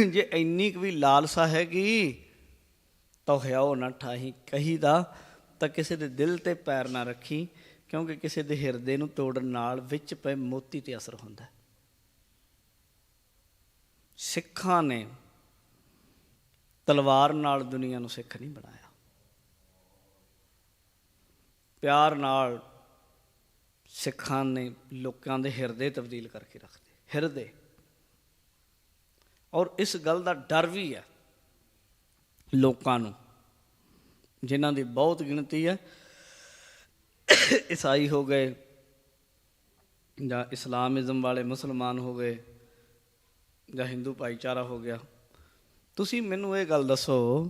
ਜੇ ਇੰਨੀ ਕੁ ਵੀ ਲਾਲਸਾ ਹੈਗੀ ਤਾਂ ਹਿਆਓ ਨਾ ਠਾਹੀ ਕਹੀਦਾ। ਤਾਂ ਕਿਸੇ ਦੇ ਦਿਲ ਤੇ ਪੈਰ ਨਾ ਰੱਖੀ, ਕਿਉਂਕਿ ਕਿਸੇ ਦੇ ਹਿਰਦੇ ਨੂੰ ਤੋੜਨ ਨਾਲ ਵਿੱਚ ਪਏ ਮੋਤੀ ਤੇ ਅਸਰ ਹੁੰਦਾ ਹੈ। ਸਿੱਖਾਂ ਨੇ ਤਲਵਾਰ ਨਾਲ ਦੁਨੀਆ ਨੂੰ ਸਿੱਖ ਨਹੀਂ ਬਣਾਇਆ। ਪਿਆਰ ਨਾਲ ਸਿੱਖਾਂ ਨੇ ਲੋਕਾਂ ਦੇ ਹਿਰਦੇ ਤਬਦੀਲ ਕਰਕੇ ਰੱਖਦੇ ਹਿਰਦੇ। ਔਰ ਇਸ ਗੱਲ ਦਾ ਡਰ ਵੀ ਹੈ ਲੋਕਾਂ ਨੂੰ। ਜਿਨ੍ਹਾਂ ਦੀ ਬਹੁਤ ਗਿਣਤੀ ਹੈ, ਈਸਾਈ ਹੋ ਗਏ ਜਾਂ ਇਸਲਾਮਿਜ਼ਮ ਵਾਲੇ ਮੁਸਲਮਾਨ ਹੋ ਗਏ ਜਾਂ ਹਿੰਦੂ ਭਾਈਚਾਰਾ ਹੋ ਗਿਆ। ਤੁਸੀਂ ਮੈਨੂੰ ਇਹ ਗੱਲ ਦੱਸੋ,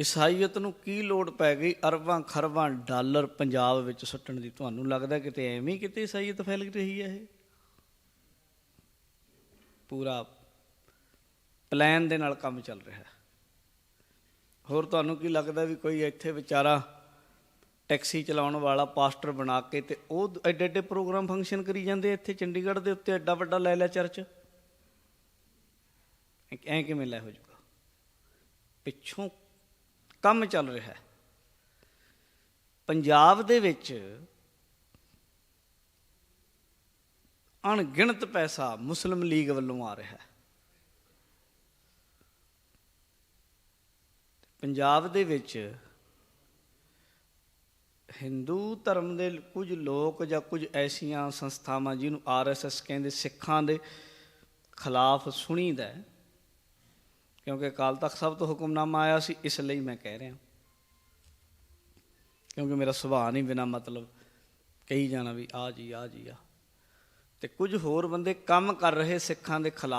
ਈਸਾਈਅਤ ਨੂੰ ਕੀ ਲੋੜ ਪੈ ਗਈ? ਅਰਬਾਂ ਖਰਬਾਂ ਡਾਲਰ ਪੰਜਾਬ ਵਿੱਚ ਸੁੱਟਣ ਦੀ। ਤੁਹਾਨੂੰ ਲੱਗਦਾ ਕਿਤੇ ਐਵੇਂ ਕਿਤੇ ਈਸਾਈਅਤ ਫੈਲ ਰਹੀ ਹੈ ਇਹ? ਪੂਰਾ ਪਲਾਨ ਦੇ ਨਾਲ ਕੰਮ ਚੱਲ ਰਿਹਾ ਹੈ। ਹੋਰ ਤੁਹਾਨੂੰ ਕੀ ਲੱਗਦਾ ਵੀ ਕੋਈ ਇੱਥੇ ਵਿਚਾਰਾ ਟੈਕਸੀ ਚਲਾਉਣ ਵਾਲਾ ਪਾਸਟਰ ਬਣਾ ਕੇ ਤੇ ਉਹ ਐਡੇ ਐਡੇ ਪ੍ਰੋਗਰਾਮ ਫੰਕਸ਼ਨ ਕਰੀ ਜਾਂਦੇ ਇੱਥੇ ਚੰਡੀਗੜ੍ਹ ਦੇ ਉੱਤੇ ਐਡਾ ਵੱਡਾ ਲੈ ਲਿਆ ਚਰਚ? ਐ ਕਿਵੇਂ ਲੈ ਹੋ ਜੂਗਾ ਪਿੱਛੋਂ ਕੰਮ ਚੱਲ ਰਿਹਾ ਹੈ। ਪੰਜਾਬ ਦੇ ਵਿੱਚ ਅਣਗਿਣਤ ਪੈਸਾ ਮੁਸਲਿਮ ਲੀਗ ਵੱਲੋਂ ਆ ਰਿਹਾ ਹੈ। ਪੰਜਾਬ ਦੇ ਵਿੱਚ ਹਿੰਦੂ ਧਰਮ ਦੇ ਕੁਝ ਲੋਕ ਜਾਂ ਕੁਝ ਐਸੀਆਂ ਸੰਸਥਾਵਾਂ ਜਿਹਨੂੰ ਆਰਐਸਐਸ ਕਹਿੰਦੇ, ਸਿੱਖਾਂ ਦੇ ਖਿਲਾਫ ਸੁਣੀਦਾ ਕਿਉਂਕਿ ਅਕਾਲ ਤਖਤ ਸਾਹਿਬ ਤੋਂ ਹੁਕਮਨਾਮਾ ਆਇਆ ਸੀ, ਇਸ ਲਈ ਮੈਂ ਕਹਿ ਰਿਹਾ। ਕਿਉਂਕਿ ਮੇਰਾ ਸੁਭਾਅ ਨਹੀਂ ਬਿਨਾ ਮਤਲਬ ਕਹੀ ਜਾਣਾ ਵੀ ਆ ਜੀ ਆ ਜੀ, ਆ। ਤੇ ਕੁਝ ਹੋਰ ਬੰਦੇ ਕੰਮ ਕਰ ਰਹੇ ਸਿੱਖਾਂ ਦੇ ਖਿਲਾਫ।